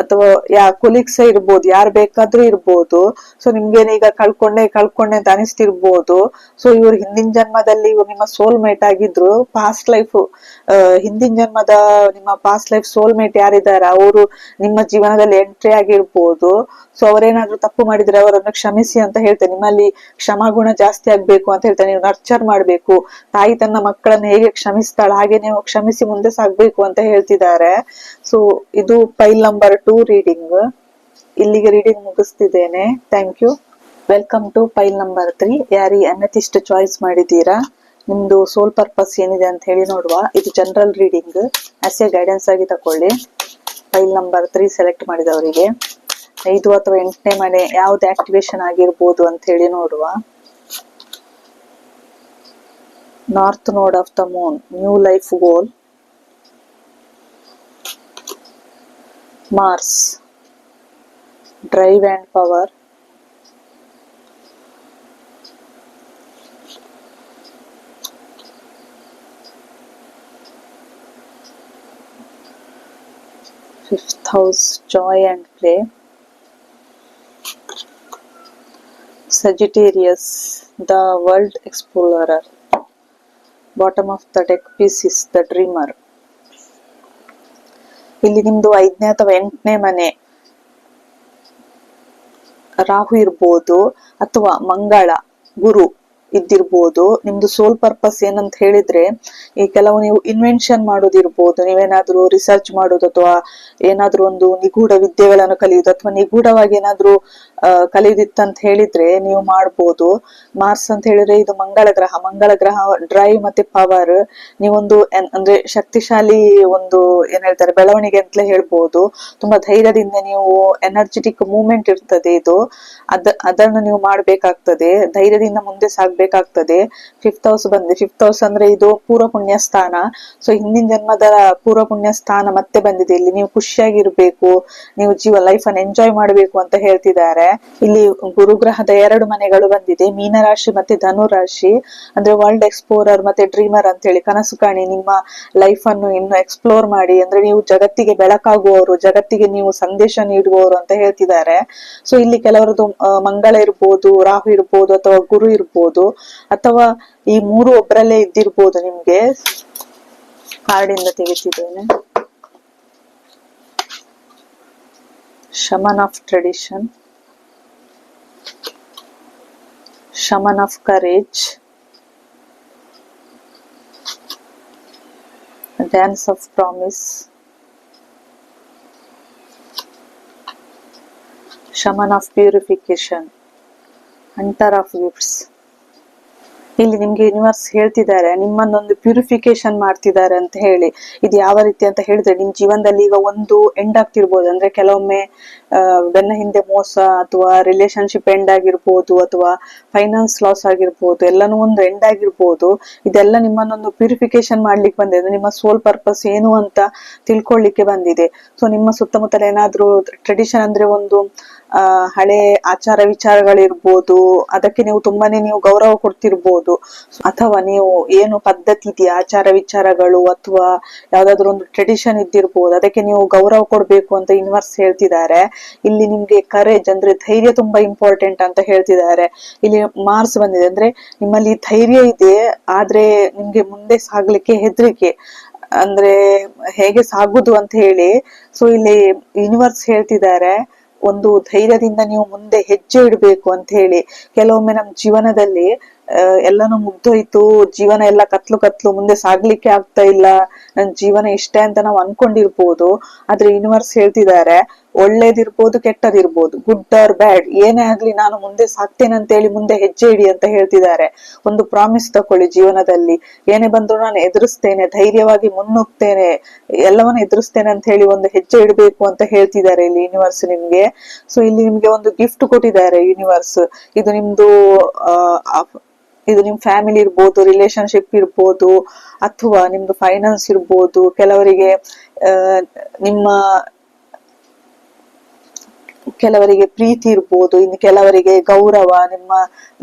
ಅಥವಾ ಯಾ ಕೊಲೀಗ್ಸ್ ಇರ್ಬೋದು ಯಾರು ಬೇಕಾದ್ರೂ ಇರ್ಬೋದು ಸೊ ಈಗ ಕಳ್ಕೊಂಡೆ ಕಳ್ಕೊಂಡೆ ಅಂತ ಅನಿಸ್ತಿರ್ಬೋದು ಸೊ ಇವ್ರು ಹಿಂದಿನ ಜನ್ಮದಲ್ಲಿ ಇವ್ರು ನಿಮ್ಮ ಸೋಲ್ ಮೇಟ್ ಆಗಿದ್ರು ಪಾಸ್ಟ್ ಲೈಫ್ ಹಿಂದಿನ ಜನ್ಮದ ನಿಮ್ಮ ಪಾಸ್ಟ್ ಲೈಫ್ ಸೋಲ್ ಮೇಟ್ ಯಾರಿದ್ದಾರೆ ಅವರು ನಿಮ್ಮ ಜೀವನದಲ್ಲಿ ಎಂಟ್ರಿ ಆಗಿರ್ಬೋದು ಸೊ ಅವರೇನಾದ್ರೂ ತಪ್ಪು ಮಾಡಿದ್ರೆ ಅವರನ್ನು ಕ್ಷಮಿಸಿ ಅಂತ ಹೇಳ್ತೇನೆ ನಿಮ್ಮಲ್ಲಿ ಕ್ಷಮಾಗುಣ ಜಾಸ್ತಿ ಆಗ್ಬೇಕು ಅಂತ ಹೇಳ್ತೇನೆ ನೀವು ನರ್ಚರ್ ಮಾಡ್ಬೇಕು ತಾಯಿ ತನ್ನ ಮಕ್ಕಳನ್ನು ಹೇಗೆ ಕ್ಷಮಿಸ್ತಾಳ ಹಾಗೆ ನೀವು ಕ್ಷಮಿಸಿ ಮುಂದೆ ಸಾಗ್ಬೇಕು ಅಂತ ಹೇಳ್ತಿದ್ದಾರೆ ಸೊ ಇದು ಫೈಲ್ ನಂಬರ್ ಟೂ ರೀಡಿಂಗ್ ಇಲ್ಲಿಗೆ reading ಮುಗಿಸ್ತಿದ್ದೇನೆ thank you welcome to file number three ಯಾರಿ ಅನ್ನತಿಷ್ಟ ಚಾಯ್ಸ್ ಮಾಡಿದ್ದೀರಾ ನಿಮ್ದು ಸೋಲ್ ಪರ್ಪಸ್ ಏನಿದೆ ಅಂತ ಹೇಳಿ ನೋಡುವ ಇದು general reading as a guidance ಆಗಿ ತಕೊಳ್ಳಿ ಫೈಲ್ ನಂಬರ್ ತ್ರೀ ಸೆಲೆಕ್ಟ್ ಮಾಡಿದವರಿಗೆ సే తోతో ఎట్నేమే యాడ్ యాక్టివేషన్ ఆగి ఇర్బోదు అంటేలే నోరు north node of the moon new life goal Mars drive and power 5000 joy and play Sagittarius, the world explorer. Bottom of the tech Pisces the dreamer ಇಲ್ಲಿ ನಿಮ್ದು ಐದನೇ ಅಥವಾ ಎಂಟನೇ ಮನೆ ರಾಹು ಇರ್ಬೋದು ಅಥವಾ ಮಂಗಳ ಗುರು ಇದ್ದಿರ್ಬೋದು ನಿಮ್ದು ಸೋಲ್ ಪರ್ಪಸ್ ಏನಂತ ಹೇಳಿದ್ರೆ ಈ ಕೆಲವು ನೀವು ಇನ್ವೆನ್ಷನ್ ಮಾಡೋದಿರ್ಬೋದು ನೀವೇನಾದ್ರೂ ರಿಸರ್ಚ್ ಮಾಡೋದು ಅಥವಾ ಏನಾದ್ರೂ ಒಂದು ನಿಗೂಢ ವಿದ್ಯೆಗಳನ್ನು ಕಲಿಯೋದು ಅಥವಾ ನಿಗೂಢವಾಗಿ ಏನಾದ್ರೂ ಅಂತ ಹೇಳಿದ್ರೆ ನೀವು ಮಾಡ್ಬೋದು ಮಾರ್ಸ್ ಅಂತ ಹೇಳಿದ್ರೆ ಇದು ಮಂಗಳ ಗ್ರಹ ಮಂಗಳ ಗ್ರಹ ಡ್ರೈ ಮತ್ತೆ ಪವರ್ ನೀವೊಂದು ಅಂದ್ರೆ ಶಕ್ತಿಶಾಲಿ ಒಂದು ಏನ್ ಹೇಳ್ತಾರೆ ಬೆಳವಣಿಗೆ ಅಂತಲೇ ಹೇಳ್ಬೋದು ತುಂಬಾ ಧೈರ್ಯದಿಂದ ನೀವು ಎನರ್ಜೆಟಿಕ್ ಮೂವ್ಮೆಂಟ್ ಇರ್ತದೆ ಇದು ಅದ ಅದನ್ನು ನೀವು ಮಾಡ್ಬೇಕಾಗ್ತದೆ ಧೈರ್ಯದಿಂದ ಮುಂದೆ ಸಾಗ್ಬೇಕು ಮಾಡಬೇಕಾಗ್ತದೆ ಫಿಫ್ತ್ ಹೌಸ್ ಬಂದ್ ಫಿಫ್ತ್ ಹೌಸ್ ಅಂದ್ರೆ ಇದು ಪೂರ್ವ ಪುಣ್ಯ ಸ್ಥಾನ ಸೊ ಹಿಂದಿನ ಜನ್ಮದ ಪೂರ್ವ ಪುಣ್ಯ ಸ್ಥಾನ ಮತ್ತೆ ಬಂದಿದೆ ಇಲ್ಲಿ ನೀವು ಖುಷಿಯಾಗಿರ್ಬೇಕು ನೀವು ಜೀವ ಲೈಫ್ ಅನ್ನು ಎಂಜಾಯ್ ಮಾಡಬೇಕು ಅಂತ ಹೇಳ್ತಿದ್ದಾರೆ ಇಲ್ಲಿ ಗುರುಗ್ರಹದ ಎರಡು ಮನೆಗಳು ಬಂದಿದೆ ಮೀನರಾಶಿ ಮತ್ತೆ ಧನು ರಾಶಿ ಅಂದ್ರೆ ವರ್ಲ್ಡ್ ಎಕ್ಸ್ಪ್ಲೋರರ್ ಮತ್ತೆ ಡ್ರೀಮರ್ ಅಂತ ಹೇಳಿ ಕನಸು ಕಾಣಿ ನಿಮ್ಮ ಲೈಫ್ ಅನ್ನು ಇನ್ನು ಎಕ್ಸ್ಪ್ಲೋರ್ ಮಾಡಿ ಅಂದ್ರೆ ನೀವು ಜಗತ್ತಿಗೆ ಬೆಳಕಾಗುವವರು ಜಗತ್ತಿಗೆ ನೀವು ಸಂದೇಶ ನೀಡುವವರು ಅಂತ ಹೇಳ್ತಿದ್ದಾರೆ ಸೊ ಇಲ್ಲಿ ಕೆಲವರದ್ದು ಮಂಗಳ ಇರ್ಬೋದು ರಾಹು ಇರ್ಬೋದು ಅಥವಾ ಗುರು ಇರ್ಬೋದು ಅಥವಾ ಈ ಮೂರು ಒಬ್ಬರಲ್ಲೇ ಇದ್ದಿರ್ಬೋದು ನಿಮ್ಗೆ ಕಾರ್ಡಿಂದ ತೆಗಿತಿದ್ದೇನೆ shaman of tradition shaman of courage dance of promise shaman of purification hunter of gifts ಇಲ್ಲಿ ನಿಮ್ಗೆ ಯೂನಿವರ್ಸ್ ಹೇಳ್ತಿದ್ದಾರೆ ನಿಮ್ಮನ್ನೊಂದು ಪ್ಯೂರಿಫಿಕೇಶನ್ ಮಾಡ್ತಿದ್ದಾರೆ ಅಂತ ಹೇಳಿ ಇದು ಯಾವ ರೀತಿ ಅಂತ ಹೇಳಿದ್ರೆ ನಿಮ್ ಜೀವನದಲ್ಲಿ ಈಗ ಒಂದು ಎಂಡ್ ಆಗ್ತಿರ್ಬೋದು ಅಂದ್ರೆ ಕೆಲವೊಮ್ಮೆ ಬೆನ್ನ ಹಿಂದೆ ಮೋಸ ಅಥವಾ ರಿಲೇಶನ್ಶಿಪ್ ಎಂಡ್ ಆಗಿರ್ಬೋದು ಅಥವಾ ಫೈನಾನ್ಸ್ ಲಾಸ್ ಆಗಿರ್ಬೋದು ಎಲ್ಲನೂ ಒಂದು ಎಂಡ್ ಆಗಿರ್ಬೋದು ಇದೆಲ್ಲ ನಿಮ್ಮನ್ನೊಂದು ಪ್ಯೂರಿಫಿಕೇಶನ್ ಮಾಡ್ಲಿಕ್ಕೆ ಬಂದಿದೆ ನಿಮ್ಮ ಸೋಲ್ ಪರ್ಪಸ್ ಏನು ಅಂತ ತಿಳ್ಕೊಳ್ಲಿಕ್ಕೆ ಬಂದಿದೆ ಸೊ ನಿಮ್ಮ ಸುತ್ತಮುತ್ತಲ ಏನಾದ್ರೂ ಟ್ರೆಡಿಷನ್ ಅಂದ್ರೆ ಒಂದು ಹಳೆ ಆಚಾರ ವಿಚಾರಗಳಿರ್ಬೋದು ಅದಕ್ಕೆ ನೀವು ತುಂಬಾನೇ ನೀವು ಗೌರವ ಕೊಡ್ತಿರ್ಬೋದು ಅಥವಾ ನೀವು ಏನು ಪದ್ಧತಿ ಇದೆಯಾ ಆಚಾರ ವಿಚಾರಗಳು ಅಥವಾ ಯಾವ್ದಾದ್ರು ಒಂದು ಟ್ರೆಡಿಷನ್ ಇದ್ದಿರ್ಬೋದು ಅದಕ್ಕೆ ನೀವು ಗೌರವ ಕೊಡಬೇಕು ಅಂತ ಯೂನಿವರ್ಸ್ ಹೇಳ್ತಿದ್ದಾರೆ ಇಲ್ಲಿ ನಿಮ್ಗೆ ಕರೇಜ್ ಅಂದ್ರೆ ಧೈರ್ಯ ತುಂಬಾ ಇಂಪಾರ್ಟೆಂಟ್ ಅಂತ ಹೇಳ್ತಿದ್ದಾರೆ ಇಲ್ಲಿ ಮಾರ್ಸ್ ಬಂದಿದೆ ಅಂದ್ರೆ ನಿಮ್ಮಲ್ಲಿ ಧೈರ್ಯ ಇದೆ ಆದ್ರೆ ನಿಮ್ಗೆ ಮುಂದೆ ಸಾಗ್ಲಿಕ್ಕೆ ಹೆದರಿಕೆ ಅಂದ್ರೆ ಹೇಗೆ ಸಾಗುದು ಅಂತ ಹೇಳಿ ಸೊ ಇಲ್ಲಿ ಯೂನಿವರ್ಸ್ ಹೇಳ್ತಿದ್ದಾರೆ ಒಂದು ಧೈರ್ಯದಿಂದ ನೀವು ಮುಂದೆ ಹೆಜ್ಜೆ ಇಡಬೇಕು ಅಂತ ಹೇಳಿ ಕೆಲವೊಮ್ಮೆ ನಮ್ಮ ಜೀವನದಲ್ಲಿ ಎಲ್ಲಾನು ಮುಗ್ದೋಯ್ತು ಜೀವನ ಎಲ್ಲ ಕತ್ಲು ಕತ್ಲು ಮುಂದೆ ಸಾಗ್ಲಿಕ್ಕೆ ಆಗ್ತಾ ಇಲ್ಲ ನನ್ ಜೀವನ ಇಷ್ಟೇ ಅಂತ ನಾವು ಅನ್ಕೊಂಡಿರ್ಬೋದು ಆದ್ರೆ ಯೂನಿವರ್ಸ್ ಹೇಳ್ತಿದ್ದಾರೆ ಒಳ್ಳೇದಿರ್ಬೋದು ಕೆಟ್ಟದಿರ್ಬೋದು ಗುಡ್ ಆರ್ ಬ್ಯಾಡ್ ಏನೇ ಆಗ್ಲಿ ನಾನು ಮುಂದೆ ಸಾಕ್ತೇನೆ ಅಂತ ಹೇಳಿ ಮುಂದೆ ಹೆಜ್ಜೆ ಇಡಿ ಅಂತ ಹೇಳ್ತಿದ್ದಾರೆ ಒಂದು ಪ್ರಾಮಿಸ್ ತಕೊಳ್ಳಿ ಜೀವನದಲ್ಲಿ ಏನೇ ಬಂದ್ರು ನಾನು ಎದುರಿಸ್ತೇನೆ ಧೈರ್ಯವಾಗಿ ಮುನ್ನುಗ್ತೇನೆ ಎಲ್ಲವನ್ನ ಎದುರಿಸ್ತೇನೆ ಅಂತ ಹೇಳಿ ಒಂದು ಹೆಜ್ಜೆ ಇಡಬೇಕು ಅಂತ ಹೇಳ್ತಿದ್ದಾರೆ ಇಲ್ಲಿ ಯೂನಿವರ್ಸ್ ನಿಮ್ಗೆ ಸೊ ಇಲ್ಲಿ ನಿಮ್ಗೆ ಒಂದು ಗಿಫ್ಟ್ ಕೊಟ್ಟಿದ್ದಾರೆ ಯೂನಿವರ್ಸ್ ಇದು ನಿಮ್ದು ಇದು ನಿಮ್ ಫ್ಯಾಮಿಲಿ ಇರ್ಬೋದು ರಿಲೇಶನ್ಶಿಪ್ ಇರ್ಬೋದು ಅಥವಾ ನಿಮ್ದು ಫೈನಾನ್ಸ್ ಇರ್ಬೋದು ಕೆಲವರಿಗೆ ನಿಮ್ಮ ಕೆಲವರಿಗೆ ಪ್ರೀತಿ ಇರ್ಬೋದು ಇನ್ನು ಕೆಲವರಿಗೆ ಗೌರವ ನಿಮ್ಮ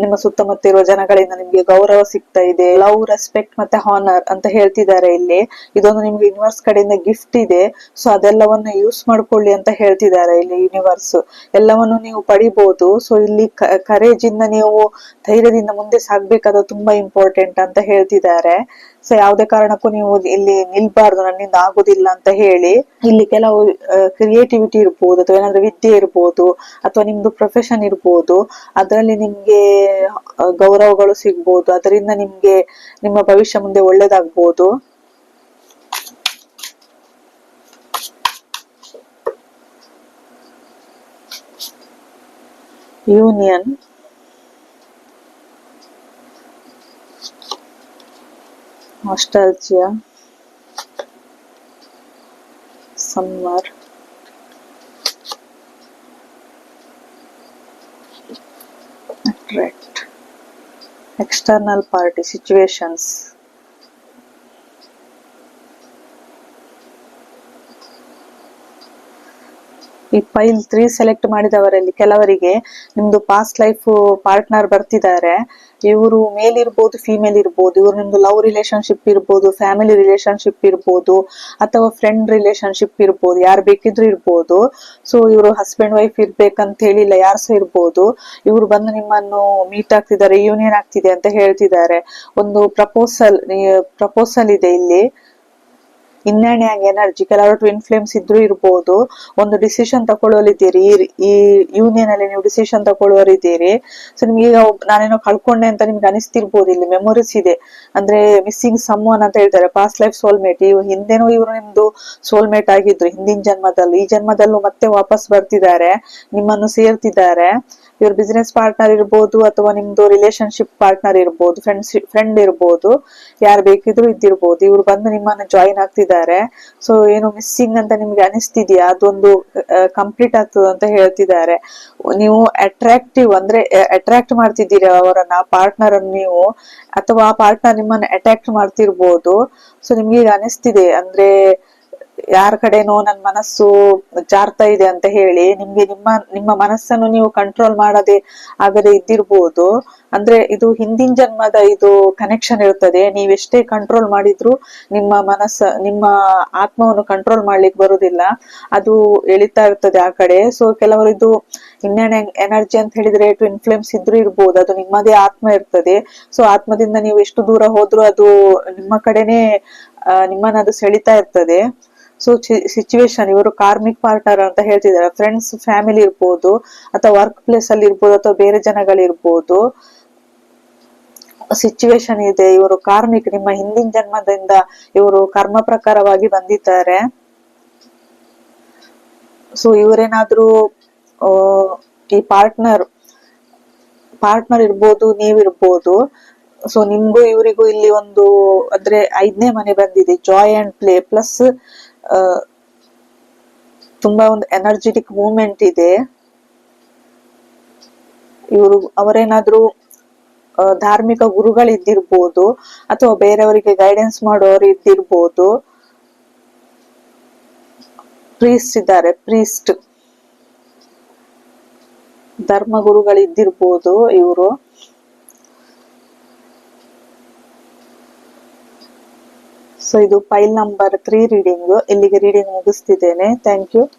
ನಿಮ್ಮ ಸುತ್ತಮುತ್ತ ಇರುವ ಜನಗಳಿಂದ ನಿಮ್ಗೆ ಗೌರವ ಸಿಗ್ತಾ ಇದೆ ಲವ್ ರೆಸ್ಪೆಕ್ಟ್ ಮತ್ತೆ ಹಾನರ್ ಅಂತ ಹೇಳ್ತಿದ್ದಾರೆ ಇಲ್ಲಿ ಇದೊಂದು ನಿಮ್ಗೆ ಯೂನಿವರ್ಸ್ ಕಡೆಯಿಂದ ಗಿಫ್ಟ್ ಇದೆ ಸೊ ಅದೆಲ್ಲವನ್ನ ಯೂಸ್ ಮಾಡ್ಕೊಳ್ಳಿ ಅಂತ ಹೇಳ್ತಿದ್ದಾರೆ ಇಲ್ಲಿ ಯೂನಿವರ್ಸ್ ಎಲ್ಲವನ್ನು ನೀವು ಪಡಿಬಹುದು ಸೊ ಇಲ್ಲಿ ಕರೇಜ್ ಇಂದ ನೀವು ಧೈರ್ಯದಿಂದ ಮುಂದೆ ಸಾಗ್ಬೇಕಾದ ತುಂಬಾ ಇಂಪಾರ್ಟೆಂಟ್ ಅಂತ ಹೇಳ್ತಿದ್ದಾರೆ ಸೊ ಯಾವುದೇ ಕಾರಣಕ್ಕೂ ನೀವು ಇಲ್ಲಿ ನಿಲ್ಬಾರ್ದು ನನ್ನಿಂದ ಆಗುದಿಲ್ಲ ಅಂತ ಹೇಳಿ ಇಲ್ಲಿ ಕೆಲವು ಕ್ರಿಯೇಟಿವಿಟಿ ಇರ್ಬೋದು ಅಥವಾ ಏನಾದ್ರೂ ವಿದ್ಯೆ ಇರ್ಬೋದು ಅಥವಾ ನಿಮ್ದು ಪ್ರೊಫೆಷನ್ ಇರ್ಬೋದು ಅದರಲ್ಲಿ ನಿಮ್ಗೆ ಗೌರವಗಳು ಸಿಗ್ಬೋದು ಅದರಿಂದ ನಿಮ್ಗೆ ನಿಮ್ಮ ಭವಿಷ್ಯ ಮುಂದೆ ಒಳ್ಳೇದಾಗ್ಬೋದು union nostalgia somewhere attract external party situations ಈ ಫೈಲ್ ತ್ರೀ ಸೆಲೆಕ್ಟ್ ಮಾಡಿದವರಲ್ಲಿ ಕೆಲವರಿಗೆ ನಿಮ್ದು ಪಾಸ್ಟ್ ಲೈಫ್ ಪಾರ್ಟ್ನರ್ ಬರ್ತಿದ್ದಾರೆ ಇವರು ಮೇಲ್ ಇರ್ಬೋದು ಫೀಮೇಲ್ ಇರ್ಬೋದು ಇವರು ನಿಮ್ದು ಲವ್ ರಿಲೇಶನ್ಶಿಪ್ ಇರ್ಬೋದು ಫ್ಯಾಮಿಲಿ ರಿಲೇಶನ್ಶಿಪ್ ಇರ್ಬೋದು ಅಥವಾ ಫ್ರೆಂಡ್ ರಿಲೇಶನ್ಶಿಪ್ ಇರ್ಬೋದು ಯಾರು ಬೇಕಿದ್ರು ಇರ್ಬೋದು ಸೊ ಇವರು ಹಸ್ಬೆಂಡ್ ವೈಫ್ ಇರ್ಬೇಕಂತ ಹೇಳಿಲ್ಲ ಯಾರು ಸಹ ಇರ್ಬೋದು ಇವರು ಬಂದು ನಿಮ್ಮನ್ನು ಮೀಟ್ ಆಗ್ತಿದ್ದಾರೆ ಯೂನಿಯನ್ ಆಗ್ತಿದೆ ಅಂತ ಹೇಳ್ತಿದ್ದಾರೆ ಒಂದು ಪ್ರಪೋಸಲ್ ಪ್ರಪೋಸಲ್ ಇದೆ ಇಲ್ಲಿ ಆಗಿ ಎನರ್ಜಿ ಕೆಲವರು ಟ್ವಿನ್ ಫ್ಲೇಮ್ಸ್ ಇದ್ರೂ ಇರ್ಬೋದು ಒಂದು ಡಿಸಿಷನ್ ತಗೊಳ್ಳೋಲಿದ್ದೀರಿ ಈ ಯೂನಿಯನ್ ಅಲ್ಲಿ ನೀವು ಡಿಸಿಷನ್ ತಗೊಳ್ಳೋರಿದ್ದೀರಿ ಸೊ ನಿಮ್ಗೆ ಈಗ ನಾನೇನೋ ಕಳ್ಕೊಂಡೆ ಅಂತ ನಿಮ್ಗೆ ಅನಿಸ್ತಿರ್ಬೋದು ಇಲ್ಲಿ ಮೆಮೊರೀಸ್ ಇದೆ ಅಂದ್ರೆ ಮಿಸ್ಸಿಂಗ್ ಸಮ್ ಅಂತ ಹೇಳ್ತಾರೆ ಪಾಸ್ಟ್ ಲೈಫ್ ಸೋಲ್ಮೇಟ್ ಇವ್ ಹಿಂದೆನೂ ಇವರು ನಿಮ್ದು ಸೋಲ್ಮೇಟ್ ಆಗಿದ್ರು ಹಿಂದಿನ ಜನ್ಮದಲ್ಲೂ ಈ ಜನ್ಮದಲ್ಲೂ ಮತ್ತೆ ವಾಪಸ್ ಬರ್ತಿದ್ದಾರೆ ನಿಮ್ಮನ್ನು ಸೇರ್ತಿದ್ದಾರೆ ಇವ್ರ ಬಿಸ್ನೆಸ್ ಪಾರ್ಟ್ನರ್ ಇರ್ಬೋದು ಅಥವಾ ನಿಮ್ದು ರಿಲೇಶನ್ಶಿಪ್ ಪಾರ್ಟ್ನರ್ ಇರ್ಬೋದು ಫ್ರೆಂಡ್ಸ್ ಫ್ರೆಂಡ್ ಇರ್ಬೋದು ಯಾರು ಬೇಕಿದ್ರು ಇದ್ದಿರ್ಬೋದು ಇವ್ರು ಬಂದು ನಿಮ್ಮನ್ನ ಜಾಯಿನ್ ಆಗ್ತಿದ್ದಾರೆ ಸೊ ಏನು ಮಿಸ್ಸಿಂಗ್ ಅಂತ ನಿಮ್ಗೆ ಅನಿಸ್ತಿದ್ಯಾ ಅದೊಂದು ಕಂಪ್ಲೀಟ್ ಆಗ್ತದೆ ಅಂತ ಹೇಳ್ತಿದ್ದಾರೆ ನೀವು ಅಟ್ರಾಕ್ಟಿವ್ ಅಂದ್ರೆ ಅಟ್ರಾಕ್ಟ್ ಮಾಡ್ತಿದ್ದೀರಾ ಅವರನ್ನ ಪಾರ್ಟ್ನರ್ ಅನ್ನು ನೀವು ಅಥವಾ ಆ ಪಾರ್ಟ್ನರ್ ನಿಮ್ಮನ್ನ ಅಟ್ರಾಕ್ಟ್ ಮಾಡ್ತಿರ್ಬೋದು ಸೊ ನಿಮ್ಗೆ ಈಗ ಅನಿಸ್ತಿದೆ ಅಂದ್ರೆ ಯಾರ ಕಡೆನೋ ನನ್ನ ಮನಸ್ಸು ಜಾರ್ತಾ ಇದೆ ಅಂತ ಹೇಳಿ ನಿಮ್ಗೆ ನಿಮ್ಮ ನಿಮ್ಮ ಮನಸ್ಸನ್ನು ನೀವು ಕಂಟ್ರೋಲ್ ಮಾಡದೆ ಆಗದೆ ಇದ್ದಿರ್ಬೋದು ಅಂದ್ರೆ ಇದು ಹಿಂದಿನ ಜನ್ಮದ ಇದು ಕನೆಕ್ಷನ್ ಇರ್ತದೆ ನೀವೆಷ್ಟೇ ಕಂಟ್ರೋಲ್ ಮಾಡಿದ್ರು ನಿಮ್ಮ ಮನಸ್ಸ ನಿಮ್ಮ ಆತ್ಮವನ್ನು ಕಂಟ್ರೋಲ್ ಮಾಡ್ಲಿಕ್ಕೆ ಬರುದಿಲ್ಲ ಅದು ಎಳಿತಾ ಇರ್ತದೆ ಆ ಕಡೆ ಸೊ ಕೆಲವರು ಇದು ಇನ್ನೇನೆ ಎನರ್ಜಿ ಅಂತ ಹೇಳಿದ್ರೆ ಟು ಇನ್ಫ್ಲೂಯೆನ್ಸ್ ಇದ್ರೂ ಇರ್ಬೋದು ಅದು ನಿಮ್ಮದೇ ಆತ್ಮ ಇರ್ತದೆ ಸೊ ಆತ್ಮದಿಂದ ನೀವು ಎಷ್ಟು ದೂರ ಹೋದ್ರೂ ಅದು ನಿಮ್ಮ ಕಡೆನೆ ನಿಮ್ಮನ್ನ ಅದು ಸೆಳಿತಾ ಇರ್ತದೆ ಸೊ ಸಿಚುವೇಶನ್ ಇವರು ಕಾರ್ಮಿಕ್ ಪಾರ್ಟ್ನರ್ ಅಂತ ಹೇಳ್ತಿದ್ದಾರೆ ಫ್ರೆಂಡ್ಸ್ ಫ್ಯಾಮಿಲಿ ಇರ್ಬೋದು ಅಥವಾ ವರ್ಕ್ ಪ್ಲೇಸ್ ಅಲ್ಲಿ ಇರ್ಬೋದು ಅಥವಾ ಬೇರೆ ಜನಗಳಿರ್ಬೋದು ಸಿಚುವೇಶನ್ ಇದೆ ಇವರು ಕಾರ್ಮಿಕ್ ನಿಮ್ಮ ಹಿಂದಿನ ಜನ್ಮದಿಂದ ಇವರು ಕರ್ಮ ಪ್ರಕಾರವಾಗಿ ಬಂದಿದ್ದಾರೆ ಸೊ ಇವರೇನಾದ್ರೂ ಈ ಪಾರ್ಟ್ನರ್ ಪಾರ್ಟ್ನರ್ ಇರ್ಬೋದು ನೀವಿರ್ಬೋದು ಸೊ ನಿಮ್ಗೂ ಇವರಿಗೂ ಇಲ್ಲಿ ಒಂದು ಅಂದ್ರೆ ಐದನೇ ಮನೆ ಬಂದಿದೆ ಜಾಯ್ ಅಂಡ್ ಪ್ಲೇ ಪ್ಲಸ್ ತುಂಬಾ ಒಂದು ಎನರ್ಜೆಟಿಕ್ ಮೂಮೆಂಟ್ ಇದೆ ಇವರು ಅವರೇನಾದ್ರೂ ಧಾರ್ಮಿಕ ಗುರುಗಳು ಇದ್ದಿರ್ಬೋದು ಅಥವಾ ಬೇರೆಯವರಿಗೆ ಗೈಡೆನ್ಸ್ ಮಾಡೋರು ಇದ್ದಿರ್ಬೋದು ಪ್ರೀಸ್ಟ್ ಇದ್ದಾರೆ ಪ್ರೀಸ್ಟ್ ಧರ್ಮ ಗುರುಗಳು ಇದ್ದಿರ್ಬೋದು ಇವರು ಸೊ ಇದು ಫೈಲ್ ನಂಬರ್ ತ್ರೀ ರೀಡಿಂಗ್ ಇಲ್ಲಿಗೆ ರೀಡಿಂಗ್ ಮುಗಿಸ್ತಿದ್ದೇನೆ ಥ್ಯಾಂಕ್ ಯು